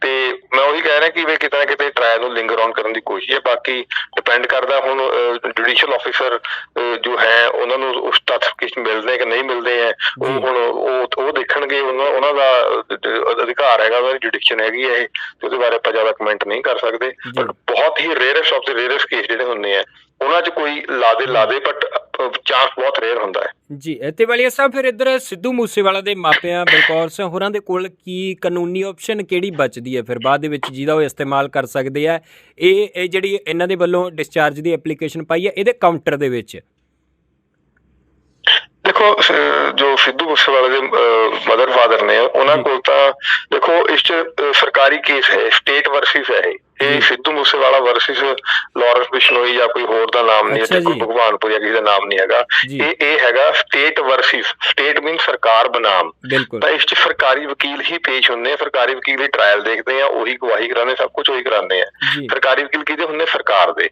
[SPEAKER 2] ਤੇ ਮੈਂ ਉਹੀ ਕਹਿ ਰਿਹਾ ਕਿ ਵੀ ਕਿਤੇ ਨਾ ਕਿਤੇ ਟ੍ਰਾਇਲ ਨੂੰ ਲਿੰਗਰ ਔਨ ਕਰਨ ਦੀ ਕੋਸ਼ਿਸ਼ ਹੈ ਬਾਕੀ ਡਿਪੈਂਡ ਕਰਦਾ ਹੁਣ ਜੁਡੀਸ਼ੀਅਲ ਆਫੀਸਰ ਜੋ ਹੈ ਉਹਨਾਂ ਨੂੰ ਉਸ ਤੱਥ ਕਿਸ ਮਿਲਦੇ ਕਿ ਨਹੀਂ ਮਿਲਦੇ ਹੈ ਉਹ। ਹੁਣ ਉਹ ਉਹ ਦੇਖਣਗੇ ਉਹਨਾਂ ਦਾ ਅਧਿਕਾਰ ਹੈਗਾ ਉਹਨਾਂ ਦੀ ਜੁਡੀਸ਼ਨ ਹੈਗੀ ਹੈ ਇਹ ਤੇ ਉਹਦੇ ਬਾਰੇ ਆਪਾਂ ਜ਼ਿਆਦਾ ਕਮੈਂਟ ਨਹੀਂ ਕਰ ਸਕਦੇ। ਬਟ ਬਹੁਤ ਹੀ rarest of the rarest case ਜਿਹੜੇ ਹੁੰਦੇ ਆ ਉਹਨਾਂ 'ਚ ਕੋਈ ਲਾਦੇ ਲਾਦੇ ਬਟ ਚਾਂਸ ਬਹੁਤ ਰੇਅਰ ਹੁੰਦਾ ਹੈ
[SPEAKER 1] ਜੀ ਤੇ ਵਾਲੀਆ ਸਾਹਿਬ ਫਿਰ ਇੱਧਰ ਸਿੱਧੂ ਮੂਸੇਵਾਲਾ ਦੇ ਮਾਪਿਆਂ ਬਲਕੌਰ ਸਿੰਘ ਹੋਰਾਂ ਦੇ ਕੋਲ ਕੀ ਕਾਨੂੰਨੀ ਆਪਸ਼ਨ ਕਿਹੜੀ ਬਚਦੀ ਹੈ? ਫਿਰ ਬਾਅਦ ਦੇ ਵਿੱਚ ਜਿਹਦਾ ਉਹ ਇਸਤੇਮਾਲ ਕਰ ਸਕਦੇ ਆ ਇਹ ਇਹ ਜਿਹੜੀ ਇਹਨਾਂ ਦੇ ਵੱਲੋਂ ਡਿਸਚਾਰਜ ਦੀ ਐਪਲੀਕੇਸ਼ਨ ਪਾਈ ਹੈ ਇਹਦੇ ਕਾਊਂਟਰ ਦੇ ਵਿੱਚ।
[SPEAKER 2] ਦੇਖੋ ਜੋ ਸਿੱਧੂ ਮੂਸੇਵਾਲੇ ਦੇ ਮਦਰ ਫਾਦਰ ਨੇ ਉਹਨਾਂ। ਕੋਲ ਤਾਂ ਦੇਖੋ ਇਸ 'ਚ ਸਰਕਾਰੀ ਕੇਸ ਹੈ ਸਟੇਟ ਵਰਸਿਸ ਹੈ ਇਹ ਸਿੱਧੂ ਮੂਸੇਵਾਲਾ ਵਰਸਿਸ ਲਾਰੈਂਸ ਬਿਸ਼ਨੋਈ ਜਾਂ ਕੋਈ ਹੋਰ ਦਾ ਨਾਮ ਨਹੀਂ ਹੈ ਕੋਈ
[SPEAKER 1] ਜੀ।
[SPEAKER 2] ਭਗਵਾਨਪੁਰ ਜਾਂ ਕਿਸੇ ਦਾ ਨਾਮ ਨਹੀਂ ਹੈਗਾ। ਇਹ ਇਹ ਹੈਗਾ ਸਟੇਟ ਵਰਸਿਸ ਸਟੇਟ ਮੀਨ ਸਰਕਾਰ ਬਨਾਮ। ਤਾਂ ਇਸ 'ਚ ਸਰਕਾਰੀ ਵਕੀਲ ਹੀ ਪੇਸ਼ ਹੁੰਦੇ ਆ ਸਰਕਾਰੀ ਵਕੀਲ ਹੀ ਟ੍ਰਾਇਲ ਦੇਖਦੇ ਆ ਉਹੀ ਗਵਾਹੀ ਕਰਾਉਂਦੇ ਸਭ ਕੁਝ ਉਹੀ ਕਰਾਉਂਦੇ ਆ। ਸਰਕਾਰੀ ਵਕੀਲ ਕਿਹਦੇ ਹੁੰਦੇ? ਸਰਕਾਰ ਦੇ।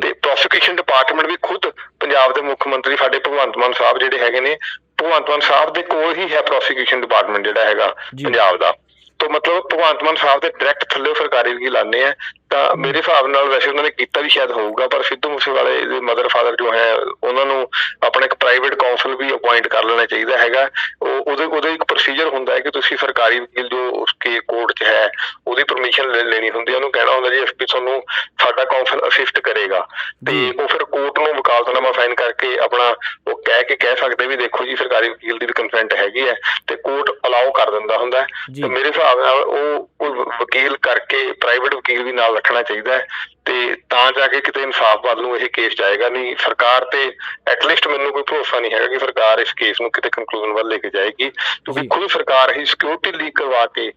[SPEAKER 2] ਤੇ ਪ੍ਰੋਸੀਕਿਊਸ਼ਨ ਡਿਪਾਰਟਮੈਂਟ ਵੀ ਖੁਦ ਪੰਜਾਬ ਦੇ ਮੁੱਖ ਮੰਤਰੀ ਸਾਡੇ ਭਗਵੰਤ ਮਾਨ ਸਾਹਿਬ ਜਿਹੜੇ ਹੈਗੇ ਨੇ ਭਗਵੰਤ ਮਾਨ ਸਾਹਿਬ ਦੇ ਕੋਲ ਹੀ ਹੈ ਪ੍ਰੋਸੀਕਿਊਸ਼ਨ ਡਿਪਾਰਟਮੈਂਟ ਜਿਹੜਾ ਹੈਗਾ। ਪੰਜਾਬ ਦਾ। ਤੋਂ ਮਤਲਬ ਭਗਵੰਤ ਮਾਨ ਸਾਹਿਬ ਦੇ ਡਾਇਰੈਕਟ ਥੱਲੇ ਉਹ ਸਰਕਾਰੀ ਵਕੀਲ ਆਉਂਦੇ ਆ ਤਾਂ ਮੇਰੇ ਹਿਸਾਬ ਨਾਲ ਵੈਸੇ ਉਹਨਾਂ ਨੇ ਕੀਤਾ ਵੀ ਸ਼ਾਇਦ ਹੋਊਗਾ ਪਰ ਸਿੱਧੂ ਮੂਸੇਵਾਲੇ ਦੇ ਮਦਰ ਫਾਦਰ ਜੋ ਹੈ ਉਹਨਾਂ ਨੂੰ ਆਪਣਾ ਇੱਕ ਪ੍ਰਾਈਵੇਟ ਕਾਉਂਸਲ ਵੀ ਅਪਾਇੰਟ ਕਰ ਲੈਣਾ ਚਾਹੀਦਾ ਹੈਗਾ। ਉਹ ਉਹਦੇ ਉਹਦੇ ਇੱਕ ਪ੍ਰੋਸੀਜਰ ਹੁੰਦਾ ਹੈ ਕਿ ਤੁਸੀਂ ਸਰਕਾਰੀ ਵਕੀਲ ਜੋ ਉਸਕੇ ਕੋਰਟ 'ਚ ਹੈ ਉਹਦੀ ਪਰਮਿਸ਼ਨ ਲੈਣੀ ਹੁੰਦੀ ਹੈ। ਉਹਨੂੰ ਕਹਿਣਾ ਹੁੰਦਾ ਜੀ ਅਸੀਂ ਤੁਹਾਨੂੰ ਸਾਡਾ ਕਾਉਂਸਲ ਅਸਿਸਟ ਕਰੇਗਾ। ਤੇ। ਉਹ ਫਿਰ ਕੋਰਟ ਨੂੰ ਵਕਾਲਤਨਾਮਾ ਸਾਈਨ ਕਰਕੇ ਆਪਣਾ ਉਹ ਕਹਿ ਕੇ ਕਹਿ ਸਕਦੇ ਵੀ ਦੇਖੋ ਜੀ ਸਰਕਾਰੀ ਵਕੀਲ ਦੀ ਵੀ ਕੰਸੈਂਟ ਹੈਗੀ ਹੈ ਤੇ ਕੋਰਟ ਅਲਾਉ ਕਰ ਦਿੰਦਾ ਹੁੰਦਾ। ਤੇ ਮੇਰੇ ਹਿਸਾਬ ਨਾਲ ਉਹ ਵ- ਵਕੀਲ ਕਰਕੇ ਪ੍ਰਾਈਵੇਟ ਵਕੀਲ ਵੀ ਨਾਲ ਰੱਖਣਾ ਚਾਹੀਦਾ ਹੈ ਤੇ ਤਾਂ ਜਾ ਕੇ ਕਿਤੇ ਇਨਸਾਫ ਵੱਲ ਨੂੰ ਇਹ ਕੇਸ ਜਾਏਗਾ ਨਹੀਂ। ਸਰਕਾਰ ਤੇ ਐਟਲੀਸਟ ਮੈਨੂੰ ਕੋਈ ਭਰੋਸਾ ਨਹੀਂ ਹੈਗਾ ਕਿ ਸਰਕਾਰ ਇਸ ਕੇਸ ਨੂੰ ਕਿਤੇ ਕੰਕਲੂਜਨ ਵੱਲ ਲੈ ਕੇ ਜਾਏਗੀ। ਕਿਉਂਕਿ। ਖੁਦ ਸਰਕਾਰ ਹੀ ਸਿਕਿਉਰਿਟੀ ਲੀਕ ਕਰਵਾ ਕੇ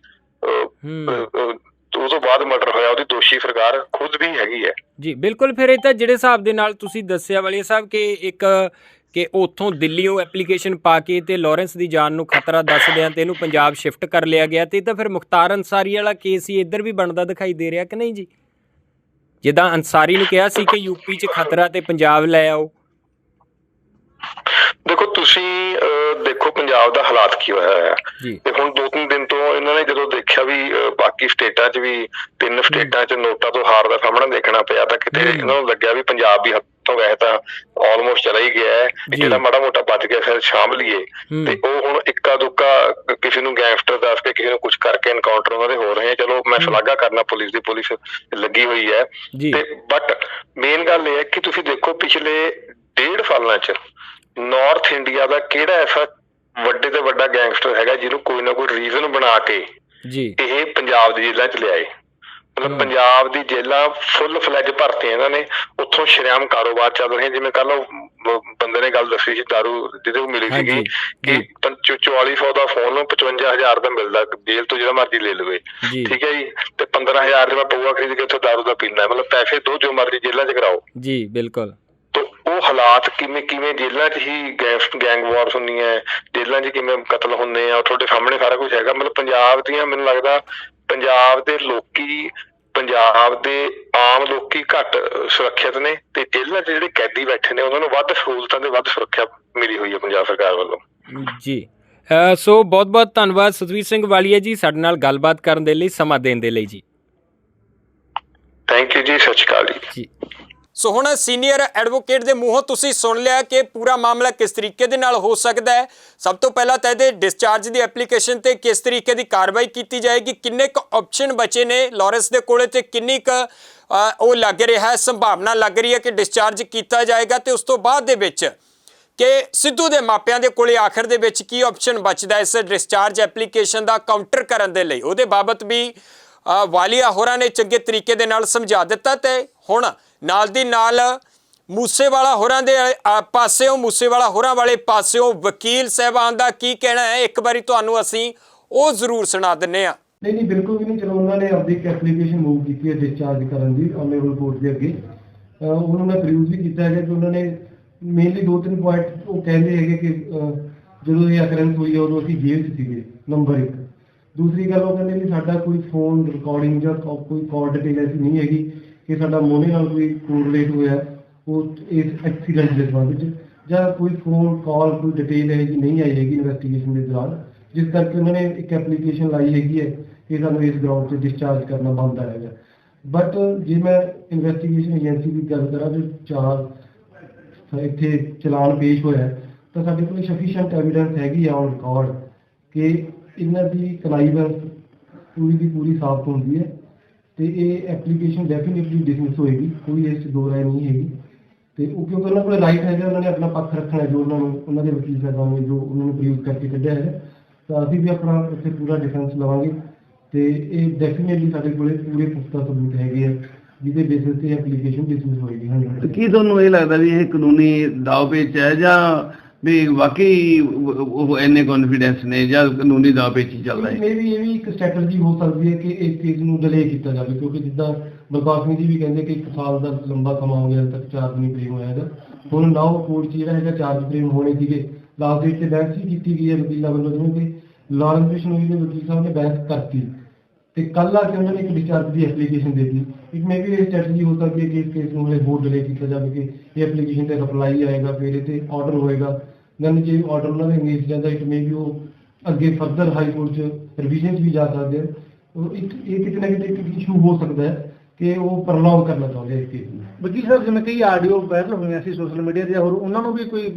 [SPEAKER 2] ਉਹ ਤੋਂ ਬਾਅਦ ਮਰਡਰ ਹੋਇਆ ਉਹਦੀ ਦੋਸ਼ੀ ਸਰਕਾਰ ਖੁਦ ਵੀ ਹੈਗੀ ਹੈ।
[SPEAKER 1] ਜੀ ਬਿਲਕੁਲ ਫਿਰ ਇਹ ਤਾਂ ਜਿਹੜੇ ਹਿਸਾਬ ਦੇ ਨਾਲ ਤੁਸੀਂ ਦੱਸਿਆ ਵਾਲੀਆ ਸਾਹਿਬ ਕਿ ਇੱਕ ਕਿ ਉੱਥੋਂ ਦਿੱਲੀੋਂ ਐਪਲੀਕੇਸ਼ਨ ਪਾ ਕੇ ਤੇ ਲਾਰੈਂਸ ਦੀ ਜਾਨ ਨੂੰ ਖਤਰਾ ਦੱਸਦਿਆਂ ਤੇ ਇਹਨੂੰ ਪੰਜਾਬ ਸ਼ਿਫਟ ਕਰ ਲਿਆ ਗਿਆ ਤੇ ਇਹ ਤਾਂ ਫਿਰ ਮੁਖਤਾਰ ਅਨਸਾਰੀ ਵਾਲਾ ਕੇਸ ਹੀ ਇੱਧਰ ਵੀ ਬਣਦਾ ਦਿਖਾਈ ਦੇ ਰਿਹਾ ਕਿ ਨਹੀਂ ਜੀ? ਜਿੱਦਾਂ ਅਨਸਾਰੀ ਨੂੰ ਕਿਹਾ ਸੀ ਕਿ ਯੂਪੀ 'ਚ ਖਤਰਾ ਤੇ ਪੰਜਾਬ ਲੈ ਆਓ।
[SPEAKER 2] ਦੇਖੋ ਤੁਸੀਂ ਦੇਖੋ ਪੰਜਾਬ ਦਾ ਹਾਲਾਤ ਕੀ ਹੋਇਆ ਹੈ ਤੇ ਹੁਣ ਦੋ ਤਿੰਨ ਦਿਨ ਤੋਂ ਇਹਨਾਂ ਨੇ ਜਦੋਂ ਦੇਖਿਆ ਵੀ ਬਾਕੀ ਸਟੇਟਾਂ 'ਚ ਵੀ ਤਿੰਨ ਸਟੇਟਾਂ 'ਚ ਨੋਟਾਂ ਤੋਂ ਹਾਰ ਦਾ ਸਾਹਮਣਾ ਦੇਖਣਾ ਪਿਆ ਤਾਂ ਕਿਤੇ। ਇਹਨਾਂ ਨੂੰ ਲੱਗਿਆ ਵੀ ਪੰਜਾਬ ਵੀ ਹੱਥੋਂ ਗਏ ਤਾਂ ਆਲਮੋਸਟ ਚਲਾ ਹੀ ਗਿਆ ਹੈ। ਜਿਹੜਾ ਮਾੜਾ ਮੋਟਾ ਬਚ ਗਿਆ ਫਿਰ ਸ਼ਾਮ ਲਈਏ। ਤੇ ਉਹ ਹੁਣ ਇੱਕਾ ਦੁੱਕਾ ਕਿਸੇ ਨੂੰ ਗੈਂਗਸਟਰ ਦੱਸ ਕੇ ਕਿਸੇ ਨੂੰ ਕੁਝ ਕਰਕੇ ਐਨਕਾਊਂਟਰ ਉਹਨਾਂ ਦੇ ਹੋ ਰਹੇ ਆ। ਚਲੋ ਮੈਂ। ਸ਼ਲਾਘਾ ਕਰਨਾ ਪੁਲਿਸ ਦੀ। ਪੁਲਿਸ ਲੱਗੀ ਹੋਈ ਹੈ। ਤੇ ਬਟ ਮੇਨ ਗੱਲ ਇਹ ਹੈ ਕਿ ਤੁਸੀਂ ਦੇਖੋ ਪਿਛਲੇ ਡੇਢ ਸਾਲਾਂ 'ਚ ਨਾਰਥ ਇੰਡੀਆ ਦਾ ਕਿਹੜਾ ਐਸਾ ਵੱਡੇ ਤੋਂ ਵੱਡਾ ਗੈਂਗਸਟਰ ਹੈਗਾ ਜਿਹਨੂੰ ਕੋਈ ਨਾ ਕੋਈ ਰੀਜ਼ਨ ਬਣਾ ਕੇ
[SPEAKER 1] ਜੀ।
[SPEAKER 2] ਇਹ ਪੰਜਾਬ ਦੀ ਜੇਲ੍ਹਾਂ 'ਚ ਲਿਆਏ। ਮਤਲਬ। ਪੰਜਾਬ ਦੀ ਜੇਲ੍ਹਾਂ ਫੁੱਲ ਫਲੈਜ ਭਰਤੀਆਂ ਇਹਨਾਂ ਨੇ ਉੱਥੋਂ ਸ਼ਰੇਆਮ ਕਾਰੋਬਾਰ ਚੱਲ ਰਹੇ ਜਿਵੇਂ ਕੱਲ ਬੰਦੇ ਨੇ ਗੱਲ ਦੱਸੀ ਸੀ ਦਾਰੂ ਜਿਹਦੇ ਕੋਲ ਮਿਲੀ ਸੀਗੀ ਕਿ
[SPEAKER 1] ਜੀ।
[SPEAKER 2] ਪੰ- ਚੌ- 4400 ਦਾ ਫੋਨ 55000 ਦਾ ਮਿਲਦਾ ਜੇਲ੍ਹ ਤੋਂ ਜਿਹੜਾ ਮਰਜ਼ੀ ਲੈ ਲਵੇ। ਠੀਕ ਹੈ ਜੀ? ਤੇ 15000 ਦੇ ਮੈਂ ਪਊਆ ਖਰੀਦ ਕੇ ਉੱਥੇ ਦਾਰੂ ਦਾ ਪੀਣਾ ਮਤਲਬ ਪੈਸੇ ਦੋ ਜੋ ਮਰਜ਼ੀ ਜੇਲ੍ਹਾਂ 'ਚ ਕਰਾਓ।
[SPEAKER 1] ਜੀ ਬਿਲਕੁਲ।
[SPEAKER 2] ਉਹ ਹਾਲਾਤ ਕਿਵੇਂ ਕਿਵੇਂ ਜੇਲ੍ਹਾਂ 'ਚ ਹੀ ਗੈਂਗ ਵਾਰਸ ਹੁੰਦੀਆਂ ਹੈ, ਜੇਲ੍ਹਾਂ 'ਚ ਕਿਵੇਂ ਕਤਲ ਹੁੰਦੇ ਆ ਤੁਹਾਡੇ ਸਾਹਮਣੇ ਸਾਰਾ ਕੁਝ ਹੈਗਾ ਮਤਲਬ ਪੰਜਾਬ ਦੀਆਂ ਮੈਨੂੰ ਲੱਗਦਾ ਪੰਜਾਬ ਦੇ ਲੋਕੀ ਪੰਜਾਬ ਦੇ ਆਮ ਲੋਕੀ ਘੱਟ ਸੁਰੱਖਿਅਤ ਨੇ ਤੇ ਜੇਲ੍ਹਾਂ 'ਚ ਜਿਹੜੇ ਕੈਦੀ ਬੈਠੇ ਨੇ ਉਹਨਾਂ ਨੂੰ ਵੱਧ ਸਹੂਲਤਾਂ ਤੇ ਵੱਧ ਸੁਰੱਖਿਆ ਮਿਲੀ ਹੋਈ ਹੈ ਪੰਜਾਬ ਸਰਕਾਰ ਵੱਲੋਂ।
[SPEAKER 1] ਜੀ। ਸੋ ਬਹੁਤ ਬਹੁਤ ਧੰਨਵਾਦ ਸੁਖਵੀਰ ਸਿੰਘ ਵਾਲੀਆ ਜੀ ਸਾਡੇ ਨਾਲ ਗੱਲਬਾਤ ਕਰਨ ਦੇ ਲਈ ਸਮਾਂ ਦੇਣ ਦੇ ਲਈ ਜੀ।
[SPEAKER 2] ਥੈਂਕ ਯੂ ਜੀ ਸਤਿ ਸ਼੍ਰੀ ਅਕਾਲ ਜੀ।
[SPEAKER 1] ਸੋ ਹੁਣ ਸੀਨੀਅਰ ਐਡਵੋਕੇਟ ਦੇ ਮੂੰਹੋਂ ਤੁਸੀਂ ਸੁਣ ਲਿਆ ਕਿ ਪੂਰਾ ਮਾਮਲਾ ਕਿਸ ਤਰੀਕੇ ਦੇ ਨਾਲ ਹੋ ਸਕਦਾ ਹੈ। ਸਭ ਤੋਂ ਪਹਿਲਾਂ ਤਾਂ ਇਹਦੇ ਡਿਸਚਾਰਜ ਦੀ ਐਪਲੀਕੇਸ਼ਨ ਤੇ ਕਿਸ ਤਰੀਕੇ ਦੀ ਕਾਰਵਾਈ ਕੀਤੀ ਜਾਏਗੀ, ਕਿੰਨੇ ਕੁ ਆਪਸ਼ਨ ਬਚੇ ਨੇ ਲਾਰੈਂਸ ਦੇ ਕੋਲੇ ਤੇ ਕਿੰਨੀ ਕੁ ਉਹ ਲੱਗ ਰਿਹਾ ਹੈ, ਸੰਭਾਵਨਾ ਲੱਗ ਰਹੀ ਹੈ ਕਿ ਡਿਸਚਾਰਜ ਕੀਤਾ ਜਾਏਗਾ ਤੇ ਉਸ ਤੋਂ ਬਾਅਦ ਦੇ ਵਿੱਚ ਕਿ ਸਿੱਧੂ ਦੇ ਮਾਪਿਆਂ ਦੇ ਕੋਲੇ ਆਖਰ ਦੇ ਵਿੱਚ ਕੀ ਆਪਸ਼ਨ ਬਚਦਾ ਇਸ ਡਿਸਚਾਰਜ ਐਪਲੀਕੇਸ਼ਨ ਦਾ ਕਾਊਂਟਰ ਕਰਨ ਦੇ ਲਈ। ਉਹਦੇ ਬਾਬਤ ਵੀ ਵਾਲੀਆ ਹੋਰਾਂ ਨੇ ਚੰਗੇ ਤਰੀਕੇ ਦੇ ਨਾਲ ਸਮਝਾ ਦਿੱਤਾ ਤੇ ਹੁਣ ਨਾਲ ਦੀ ਨਾਲ ਮੂਸੇਵਾਲਾ ਹੋਰਾਂ ਦੇ ਅ, ਪਾਸਿਓਂ ਮੂਸੇਵਾਲਾ ਹੋਰਾਂ ਵਾਲੇ ਪਾਸਿਓਂ ਵਕੀਲ ਸਾਹਿਬਾਨ ਦਾ ਕੀ ਕਹਿਣਾ ਹੈ? ਇੱਕ ਵਾਰੀ ਤੁਹਾਨੂੰ ਅਸੀਂ ਉਹ ਜ਼ਰੂਰ ਸੁਣਾ ਦਿੰਨੇ ਆ
[SPEAKER 3] ਨਹੀਂ ਨਹੀਂ ਬਿਲਕੁਲ ਵੀ ਨਹੀਂ। ਚਲੋ ਉਹਨਾਂ ਨੇ ਆਪਣੀ ਇੱਕ ਐਪਲੀਕੇਸ਼ਨ ਮੂਵ ਕੀਤੀ ਹੈ ਡਿਸਚਾਰਜ ਕਰਨ ਦੀ ਆਨਰੇਬਲ ਕੋਰਟ ਦੇ ਅੱਗੇ। ਅਹ ਉਹਨਾਂ ਨੇ ਪ੍ਰਿਊਜ਼ ਵੀ ਕੀਤਾ ਹੈ ਕਿ ਉਹਨਾਂ ਨੇ ਮੇਨਲੀ ਦੋ ਤਿੰਨ ਪੁਆਇੰਟ ਉਹ ਕਹਿੰਦੇ ਹੈਗੇ ਕਿ ਅਹ ਜਦੋਂ ਇਹ ਅਕਰੈਂਸ ਹੋਈ ਹੈ ਉਦੋਂ ਅਸੀਂ ਜੇਲ੍ਹ 'ਚ ਸੀਗੇ ਨੰਬਰ 1 ਦੂਸਰੀ ਗੱਲ ਉਹ ਕਹਿੰਦੇ ਵੀ ਸਾਡਾ ਕੋਈ ਫੋਨ ਰਿਕਾਰਡਿੰਗ ਜਾਂ ਕੋ- ਕੋਈ ਕਾਲ ਡਿਟੇਲ ਐਸੀ ਨਹੀਂ ਹੈਗੀ। ਕਿ ਸਾਡਾ ਮੋਨੇ ਨਾਲ ਕੋਈ ਕੋਰਿਲੇਟ ਹੋਇਆ, ਉਹ ਇਸ ਐਕਸੀਡੈਂਟ ਦੇ ਸੰਬੰਧ ਵਿੱਚ, ਜਾਂ ਕੋਈ ਫੋਨ ਕਾਲ ਕੋਈ ਡਿਟੇਲ ਹੈ ਜੀ ਨਹੀਂ ਆਈ ਹੈਗੀ ਇਨਵੈਸਟੀਗੇਸ਼ਨ ਦੇ ਦੌਰਾਨ, ਜਿਸ ਕਰਕੇ ਉਹਨਾਂ ਨੇ ਇੱਕ ਐਪਲੀਕੇਸ਼ਨ ਲਾਈ ਹੈਗੀ ਹੈ ਕਿ ਸਾਨੂੰ ਇਸ ਗਰਾਊਂਡ 'ਤੇ ਡਿਸਚਾਰਜ ਕਰਨਾ ਬੰਦ ਹੈਗਾ। ਬਟ ਜੇ ਮੈਂ ਇਨਵੈਸਟੀਗੇਸ਼ਨ ਏਜੰਸੀ ਦੀ ਗੱਲ ਕਰਾਂ, ਜੋ ਚਾਰ ਇੱਥੇ ਚਲਾਨ ਪੇਸ਼ ਹੋਇਆ ਤਾਂ ਸਾਡੇ ਕੋਲ ਸਫੀਸ਼ੀਐਂਟ ਐਵੀਡੈਂਸ ਹੈਗੀ ਆ ਔਨ ਰਿਕਾਰਡ ਕਿ ਇਹਨਾਂ ਦੀ ਕਨਾਈਵੈਂਸ ਪੂਰੀ ਦੀ ਪੂਰੀ ਸਾਫ਼ ਹੁੰਦੀ ਹੈ। ਤੇ ਇਹ ਐਪਲੀਕੇਸ਼ਨ ਡੈਫੀਨਿਟਲੀ ਡਿਸਮਿਸ ਹੋਏਗੀ, ਕੋਈ ਇਸ 'ਚ ਦੋ ਰਾਏ ਨਹੀਂ ਹੈਗੀ। ਤੇ ਉਹ ਕਿਉਂਕਿ ਉਹਨਾਂ ਕੋਲ ਰਾਈਟ ਹੈਗਾ, ਉਹਨਾਂ ਨੇ ਆਪਣਾ ਪੱਖ ਰੱਖਣਾ ਹੈ ਜੋ ਉਹਨਾਂ ਨੂੰ, ਉਹਨਾਂ ਦੇ ਵਕੀਲ ਸਾਹਿਬਾਨ ਨੇ ਜੋ ਉਹਨਾਂ ਨੂੰ ਪ੍ਰਯੋਗ ਕਰਕੇ ਕੱਢਿਆ ਹੈ। ਤਾਂ ਅਸੀਂ ਵੀ ਆਪਣਾ ਇੱਥੇ ਪੂਰਾ ਡਿਫੈਂਸ ਲਵਾਂਗੇ। ਤੇ ਇਹ ਡੈਫੀਨਿਟਲੀ ਸਾਡੇ ਕੋਲੇ ਪੂਰੇ ਪੁਖਤਾ ਸਬੂਤ ਹੈਗੇ ਆ, ਜਿਹਦੇ ਬੇਸਿਸ ਤੇ ਐਪਲੀਕੇਸ਼ਨ ਡਿਸਮਿਸ ਹੋਏਗੀ। ਹਾਂਜੀ।
[SPEAKER 4] ਕੀ ਤੁਹਾਨੂੰ ਇਹ ਲੱਗਦਾ ਵੀ ਇਹ ਕਾਨੂੰਨੀ ਦਾਅ ਪੇਚ ਹੈ ਜਾਂ ਵੀ ਵਾਕਈ ਉਹ ਇੰਨੇ ਕੌਨਫੀਡੈਂਸ ਨੇ ਜਾਂ ਕਾਨੂੰਨੀ ਦਾਅ ਪੇਚ ਹੀ ਚੱਲਦਾ ਹੈ।
[SPEAKER 3] ਮੇ ਵੀ ਇਹ ਵੀ ਇੱਕ ਸਟ੍ਰੈਟਜੀ ਹੋ ਸਕਦੀ ਹੈ ਕਿ ਇਸ ਕੇਸ ਨੂੰ ਡਿਲੇ ਕੀਤਾ ਜਾਵੇ ਕਿਉਂਕਿ ਜਿੱਦਾਂ ਬਲਕਾਰ ਸਿੰਘ ਜੀ ਵੀ ਕਹਿੰਦੇ ਕਿ ਇੱਕ ਸਾਲ ਦਾ ਲੰਬਾ ਸਮਾਂ ਹੋ ਗਿਆ ਤੱਕ ਚਾਰਜ ਨਹੀਂ ਫਰੇਮ ਹੋਇਆ ਹੈਗਾ। ਹੁਣ ਨਾਓ ਕੋਰਟ 'ਚ ਜਿਹੜਾ ਹੈਗਾ ਚਾਰਜ ਫਰੇਮ ਹੋਣੇ ਸੀਗੇ। ਲਾਸਟ ਡੇਟ ਤੇ ਬਹਿਸ ਵੀ ਕੀਤੀ ਗਈ ਹੈ ਵਕੀਲਾਂ ਵੱਲੋਂ ਜਿਵੇਂ ਕਿ ਲਾਰੈਂਸ ਬਿਸ਼ਨੋਈ ਦੇ ਵਕੀਲ ਸਾਹਿਬ ਨੇ ਬਹਿਸ ਕਰਤੀ। ਤੇ ਕੱਲ ਆ ਕੇ ਉਹਨਾਂ ਨੇ ਇੱਕ ਡਿਸਚਾਰਜ ਦੀ ਐਪਲੀਕੇਸ਼ਨ ਦੇ ਦਿੱਤੀ। ਇੱਕ ਮੇ ਵੀ ਇਹ ਸਟ੍ਰੈਟਜੀ ਹੋ ਸਕਦੀ ਹੈ ਕਿ ਇਸ ਕੇਸ ਨੂੰ ਹਲੇ ਹੋਰ ਡਿਲੇ ਕੀਤਾ ਜਾਵੇ ਕਿ ਇਹ ਐਪਲੀਕੇਸ਼ਨ ਤੇ ਰਿਪਲਾਈ ਆਏਗਾ ਫਿਰ ਇਹ ਤੇ ਆਰਡਰ ਹੋਏਗਾ। ਦੈਨ ਜੇ ਆਰਡਰ ਉਹਨਾਂ ਦੇ ਅੰਗੇਜ ਜਾਂਦਾ ਇਟ ਮੇ ਵੀ ਉਹ ਅੱਗੇ ਫਰਦਰ ਹਾਈ ਕੋਰਟ ਚ ਰਿਵੀਜ਼ਨਸ ਵੀ ਜਾ ਸਕਦੇ ਉਹ ਇੱਕ ਇਹ ਕਿਤੇ ਨਾ ਕਿਤੇ ਇੱਕ ਇਸ਼ੂ ਹੋ ਸਕਦਾ ਹੈ ਕਿ ਉਹ ਪ੍ਰੋਲੋਂਗ ਕਰਨਾ ਚਾਹੁੰਦੇ ਇਸ ਕੇਸ ਨੂੰ।
[SPEAKER 5] ਵਕੀਲ ਸਾਹਿਬ ਜਿਵੇਂ ਕਈ ਆਡੀਓ ਵਾਇਰਲ ਹੋਈਆਂ ਸੀ ਸੋਸ਼ਲ ਮੀਡੀਆ ਤੇ ਹੋਰ ਉਹਨਾਂ ਨੂੰ ਵੀ ਕੋਈ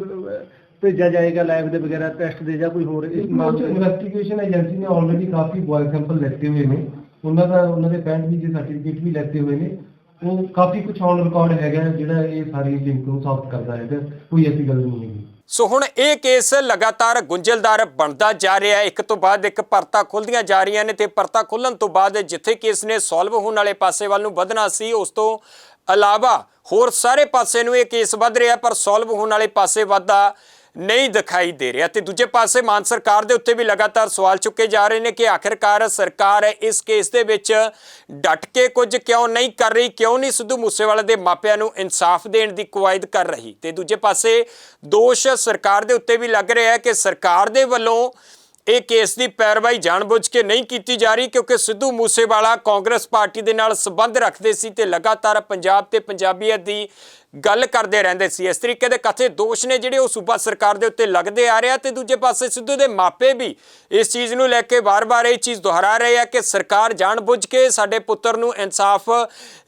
[SPEAKER 5] ਭੇਜਿਆ ਜਾਏਗਾ ਲੈਬ ਦੇ ਵਗੈਰਾ ਟੈਸਟ ਦੇ ਜਾਂ ਕੋਈ ਹੋਰ ਇਸ ਮਾਮਲੇ
[SPEAKER 3] ਇਨਵੈਸਟੀਗੇਸ਼ਨ ਏਜੰਸੀ ਨੇ ਆਲਰੇਡੀ ਕਾਫੀ ਬॉय ਸੈਂਪਲ ਲੈਤੇ ਹੋਏ ਨੇ। ਉਹਨਾਂ ਦਾ, ਉਹਨਾਂ ਦੇ ਪੈਂਟ ਵੀ ਜੇ ਸਰਟੀਫਿਕੇਟ ਵੀ ਲੈਤੇ ਹੋਏ ਨੇ, ਉਹ ਕਾਫੀ ਕੁਝ ਔਨ ਰਿਕਾਰਡ ਹੈਗਾ, ਜਿਹੜਾ ਇਹ ਸਾਰੀ ਲਿੰਕ ਨੂੰ ਸਾਬਤ ਕਰਦਾ ਹੈਗਾ, ਕੋਈ ਐਸੀ ਗੱਲ ਨਹੀਂ ਹੈਗੀ।
[SPEAKER 1] ਸੋ ਹੁਣ ਇਹ ਕੇਸ ਲਗਾਤਾਰ ਗੁੰਝਲਦਾਰ ਬਣਦਾ ਜਾ ਰਿਹਾ ਹੈ। ਇੱਕ ਤੋਂ ਬਾਅਦ ਇੱਕ ਪਰਤਾ ਖੁੱਲਦੀਆਂ ਜਾ ਰਹੀਆਂ ਨੇ ਤੇ ਪਰਤਾ ਖੁੱਲਣ ਤੋਂ ਬਾਅਦ ਜਿੱਥੇ ਕੇਸ ਨੇ ਸੋਲਵ ਹੋਣ ਵਾਲੇ ਪਾਸੇ ਵੱਲ ਨੂੰ ਵਧਣਾ ਸੀ, ਉਸ ਤੋਂ ਇਲਾਵਾ ਹੋਰ ਸਾਰੇ ਪਾਸੇ ਨੂੰ ਇਹ ਕੇਸ ਵੱਧ ਰਿਹਾ, ਪਰ ਸੋਲਵ ਹੋਣ ਵਾਲੇ ਪਾਸੇ ਵੱਧਦਾ ਨਹੀਂ ਦਿਖਾਈ ਦੇ ਰਿਹਾ। ਤੇ ਦੂਜੇ ਪਾਸੇ ਮਾਨ ਸਰਕਾਰ ਦੇ ਉੱਤੇ ਵੀ ਲਗਾਤਾਰ ਸਵਾਲ ਚੁੱਕੇ ਜਾ ਰਹੇ ਨੇ ਕਿ ਆਖਿਰਕਾਰ ਸਰਕਾਰ ਇਸ ਕੇਸ ਦੇ ਵਿੱਚ ਡਟ ਕੇ ਕੁਝ ਕਿਉਂ ਨਹੀਂ ਕਰ ਰਹੀ, ਕਿਉਂ ਨਹੀਂ ਸਿੱਧੂ ਮੂਸੇਵਾਲੇ ਦੇ ਮਾਪਿਆਂ ਨੂੰ ਇਨਸਾਫ ਦੇਣ ਦੀ ਕਵਾਇਦ ਕਰ ਰਹੀ। ਤੇ ਦੂਜੇ ਪਾਸੇ ਦੋਸ਼ ਸਰਕਾਰ ਦੇ ਉੱਤੇ ਵੀ ਲੱਗ ਰਿਹਾ ਹੈ ਕਿ ਸਰਕਾਰ ਦੇ ਵੱਲੋਂ ਇਹ ਕੇਸ ਦੀ ਪੈਰਵਾਈ ਜਾਣਬੁੱਝ ਕੇ ਨਹੀਂ ਕੀਤੀ ਜਾ ਰਹੀ, ਕਿਉਂਕਿ ਸਿੱਧੂ ਮੂਸੇਵਾਲਾ ਕਾਂਗਰਸ ਪਾਰਟੀ ਦੇ ਨਾਲ ਸੰਬੰਧ ਰੱਖਦੇ ਸੀ ਤੇ ਲਗਾਤਾਰ ਪੰਜਾਬ ਤੇ ਪੰਜਾਬੀਅਤ ਦੀ ਗੱਲ ਕਰਦੇ ਰਹਿੰਦੇ ਸੀ। ਇਸ ਤਰੀਕੇ ਦੇ ਕਥੇ ਦੋਸ਼ ਨੇ ਜਿਹੜੇ ਉਹ ਸੂਬਾ ਸਰਕਾਰ ਦੇ ਉੱਤੇ ਲੱਗਦੇ ਆ ਰਿਹਾ ਤੇ ਦੂਜੇ ਪਾਸੇ ਸਿੱਧੂ ਦੇ ਮਾਪੇ ਵੀ ਇਸ ਚੀਜ਼ ਨੂੰ ਲੈ ਕੇ ਵਾਰ-ਵਾਰ ਇਹ ਚੀਜ਼ ਦੁਹਰਾ ਰਹੇ ਆ ਕਿ ਸਰਕਾਰ ਜਾਣਬੁੱਝ ਕੇ ਸਾਡੇ ਪੁੱਤਰ ਨੂੰ ਇਨਸਾਫ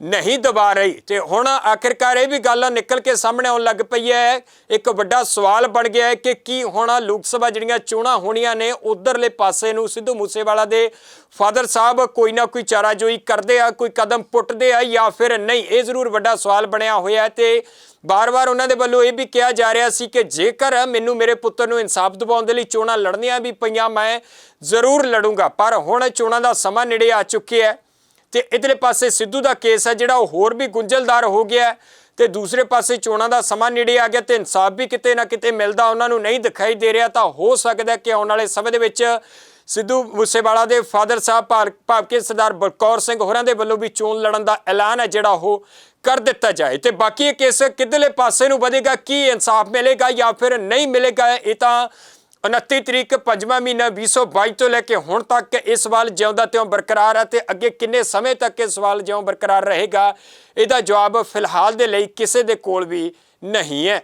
[SPEAKER 1] ਨਹੀਂ ਦਿਵਾ ਰਹੀ। ਤੇ ਹੁਣ ਆਖਿਰਕਾਰ ਇਹ ਵੀ ਗੱਲ ਨਿਕਲ ਕੇ ਸਾਹਮਣੇ ਆਉਣ ਲੱਗ ਪਈ ਹੈ। ਇੱਕ ਵੱਡਾ ਸਵਾਲ ਬਣ ਗਿਆ ਹੈ ਕਿ ਕੀ ਹੋਣਾ ਲੋਕ ਸਭਾ ਜਿਹੜੀਆਂ ਚੋਣਾਂ ਹੋਣੀਆਂ ਨੇ, ਉਧਰਲੇ ਪਾਸੇ ਨੂੰ ਸਿੱਧੂ ਮੂਸੇਵਾਲਾ ਦੇ ਫਾਦਰ ਸਾਹਿਬ ਕੋਈ ਨਾ ਕੋਈ ਚਾਰਾਜੋਈ ਕਰਦੇ ਆ, ਕੋਈ ਕਦਮ ਪੁੱਟਦੇ ਆ ਜਾਂ ਫਿਰ ਨਹੀਂ? ਇਹ ਜ਼ਰੂਰ ਵੱਡਾ ਸਵਾਲ ਬਣਿਆ ਹੋਇਆ ਹੈ ਤੇ ਬਾਰ-ਬਾਰ ਉਹਨਾਂ ਦੇ ਵੱਲੋਂ ਇਹ ਵੀ ਕਿਹਾ ਜਾ ਰਿਹਾ ਸੀ ਕਿ ਜੇਕਰ ਮੈਨੂੰ ਮੇਰੇ ਪੁੱਤਰ ਨੂੰ ਇਨਸਾਫ ਦਿਵਾਉਣ ਦੇ ਲਈ ਚੋਣਾਂ ਲੜਨੀਆਂ ਵੀ ਪਈਆਂ, ਮੈਂ ਜ਼ਰੂਰ ਲੜੂੰਗਾ। ਪਰ ਹੁਣ ਚੋਣਾਂ ਦਾ ਸਮਾਂ ਨੇੜੇ ਆ ਚੁੱਕਿਆ ਹੈ ਤੇ ਇਧਰਲੇ ਪਾਸੇ ਸਿੱਧੂ ਦਾ ਕੇਸ ਹੈ, ਜਿਹੜਾ ਉਹ ਹੋਰ ਵੀ ਗੁੰਝਲਦਾਰ ਹੋ ਗਿਆ ਤੇ ਦੂਸਰੇ ਪਾਸੇ ਚੋਣਾਂ ਦਾ ਸਮਾਂ ਨੇੜੇ ਆ ਗਿਆ ਤੇ ਇਨਸਾਫ ਵੀ ਕਿਤੇ ਨਾ ਕਿਤੇ ਮਿਲਦਾ ਉਹਨਾਂ ਨੂੰ ਨਹੀਂ ਦਿਖਾਈ ਦੇ ਰਿਹਾ। ਤਾਂ ਹੋ ਸਕਦਾ ਕਿ ਆਉਣ ਵਾਲੇ ਸਮੇਂ ਦੇ ਵਿੱਚ ਸਿੱਧੂ ਮੂਸੇਵਾਲਾ ਦੇ ਫਾਦਰ ਸਾਹਿਬ ਭਾਰ- ਭਾਵ ਕਿ ਸਰਦਾਰ ਬਲਕੌਰ ਸਿੰਘ ਹੋਰਾਂ ਦੇ ਵੱਲੋਂ ਵੀ ਚੋਣ ਲੜਨ ਦਾ ਐਲਾਨ ਹੈ, ਜਿਹੜਾ ਉਹ ਕਰ ਦਿੱਤਾ ਜਾਏ ਤੇ ਬਾਕੀ ਇਹ ਕੇਸ ਕਿੱਧਰਲੇ ਪਾਸੇ ਨੂੰ ਵਧੇਗਾ, ਕੀ ਇਨਸਾਫ ਮਿਲੇਗਾ ਜਾਂ ਫਿਰ ਨਹੀਂ ਮਿਲੇਗਾ, ਇਹ ਤਾਂ 29 ਤਰੀਕ ਪੰਜਵਾਂ ਮਹੀਨਾ 2022 ਤੋਂ ਲੈ ਕੇ ਹੁਣ ਤੱਕ ਇਹ ਸਵਾਲ ਜਿਉਂਦਾ ਤਿਉਂ ਬਰਕਰਾਰ ਹੈ ਤੇ ਅੱਗੇ ਕਿੰਨੇ ਸਮੇਂ ਤੱਕ ਇਹ ਸਵਾਲ ਜਿਉਂ ਬਰਕਰਾਰ ਰਹੇਗਾ, ਇਹਦਾ ਜਵਾਬ ਫਿਲਹਾਲ ਦੇ ਲਈ ਕਿਸੇ ਦੇ ਕੋਲ ਵੀ ਨਹੀਂ ਹੈ।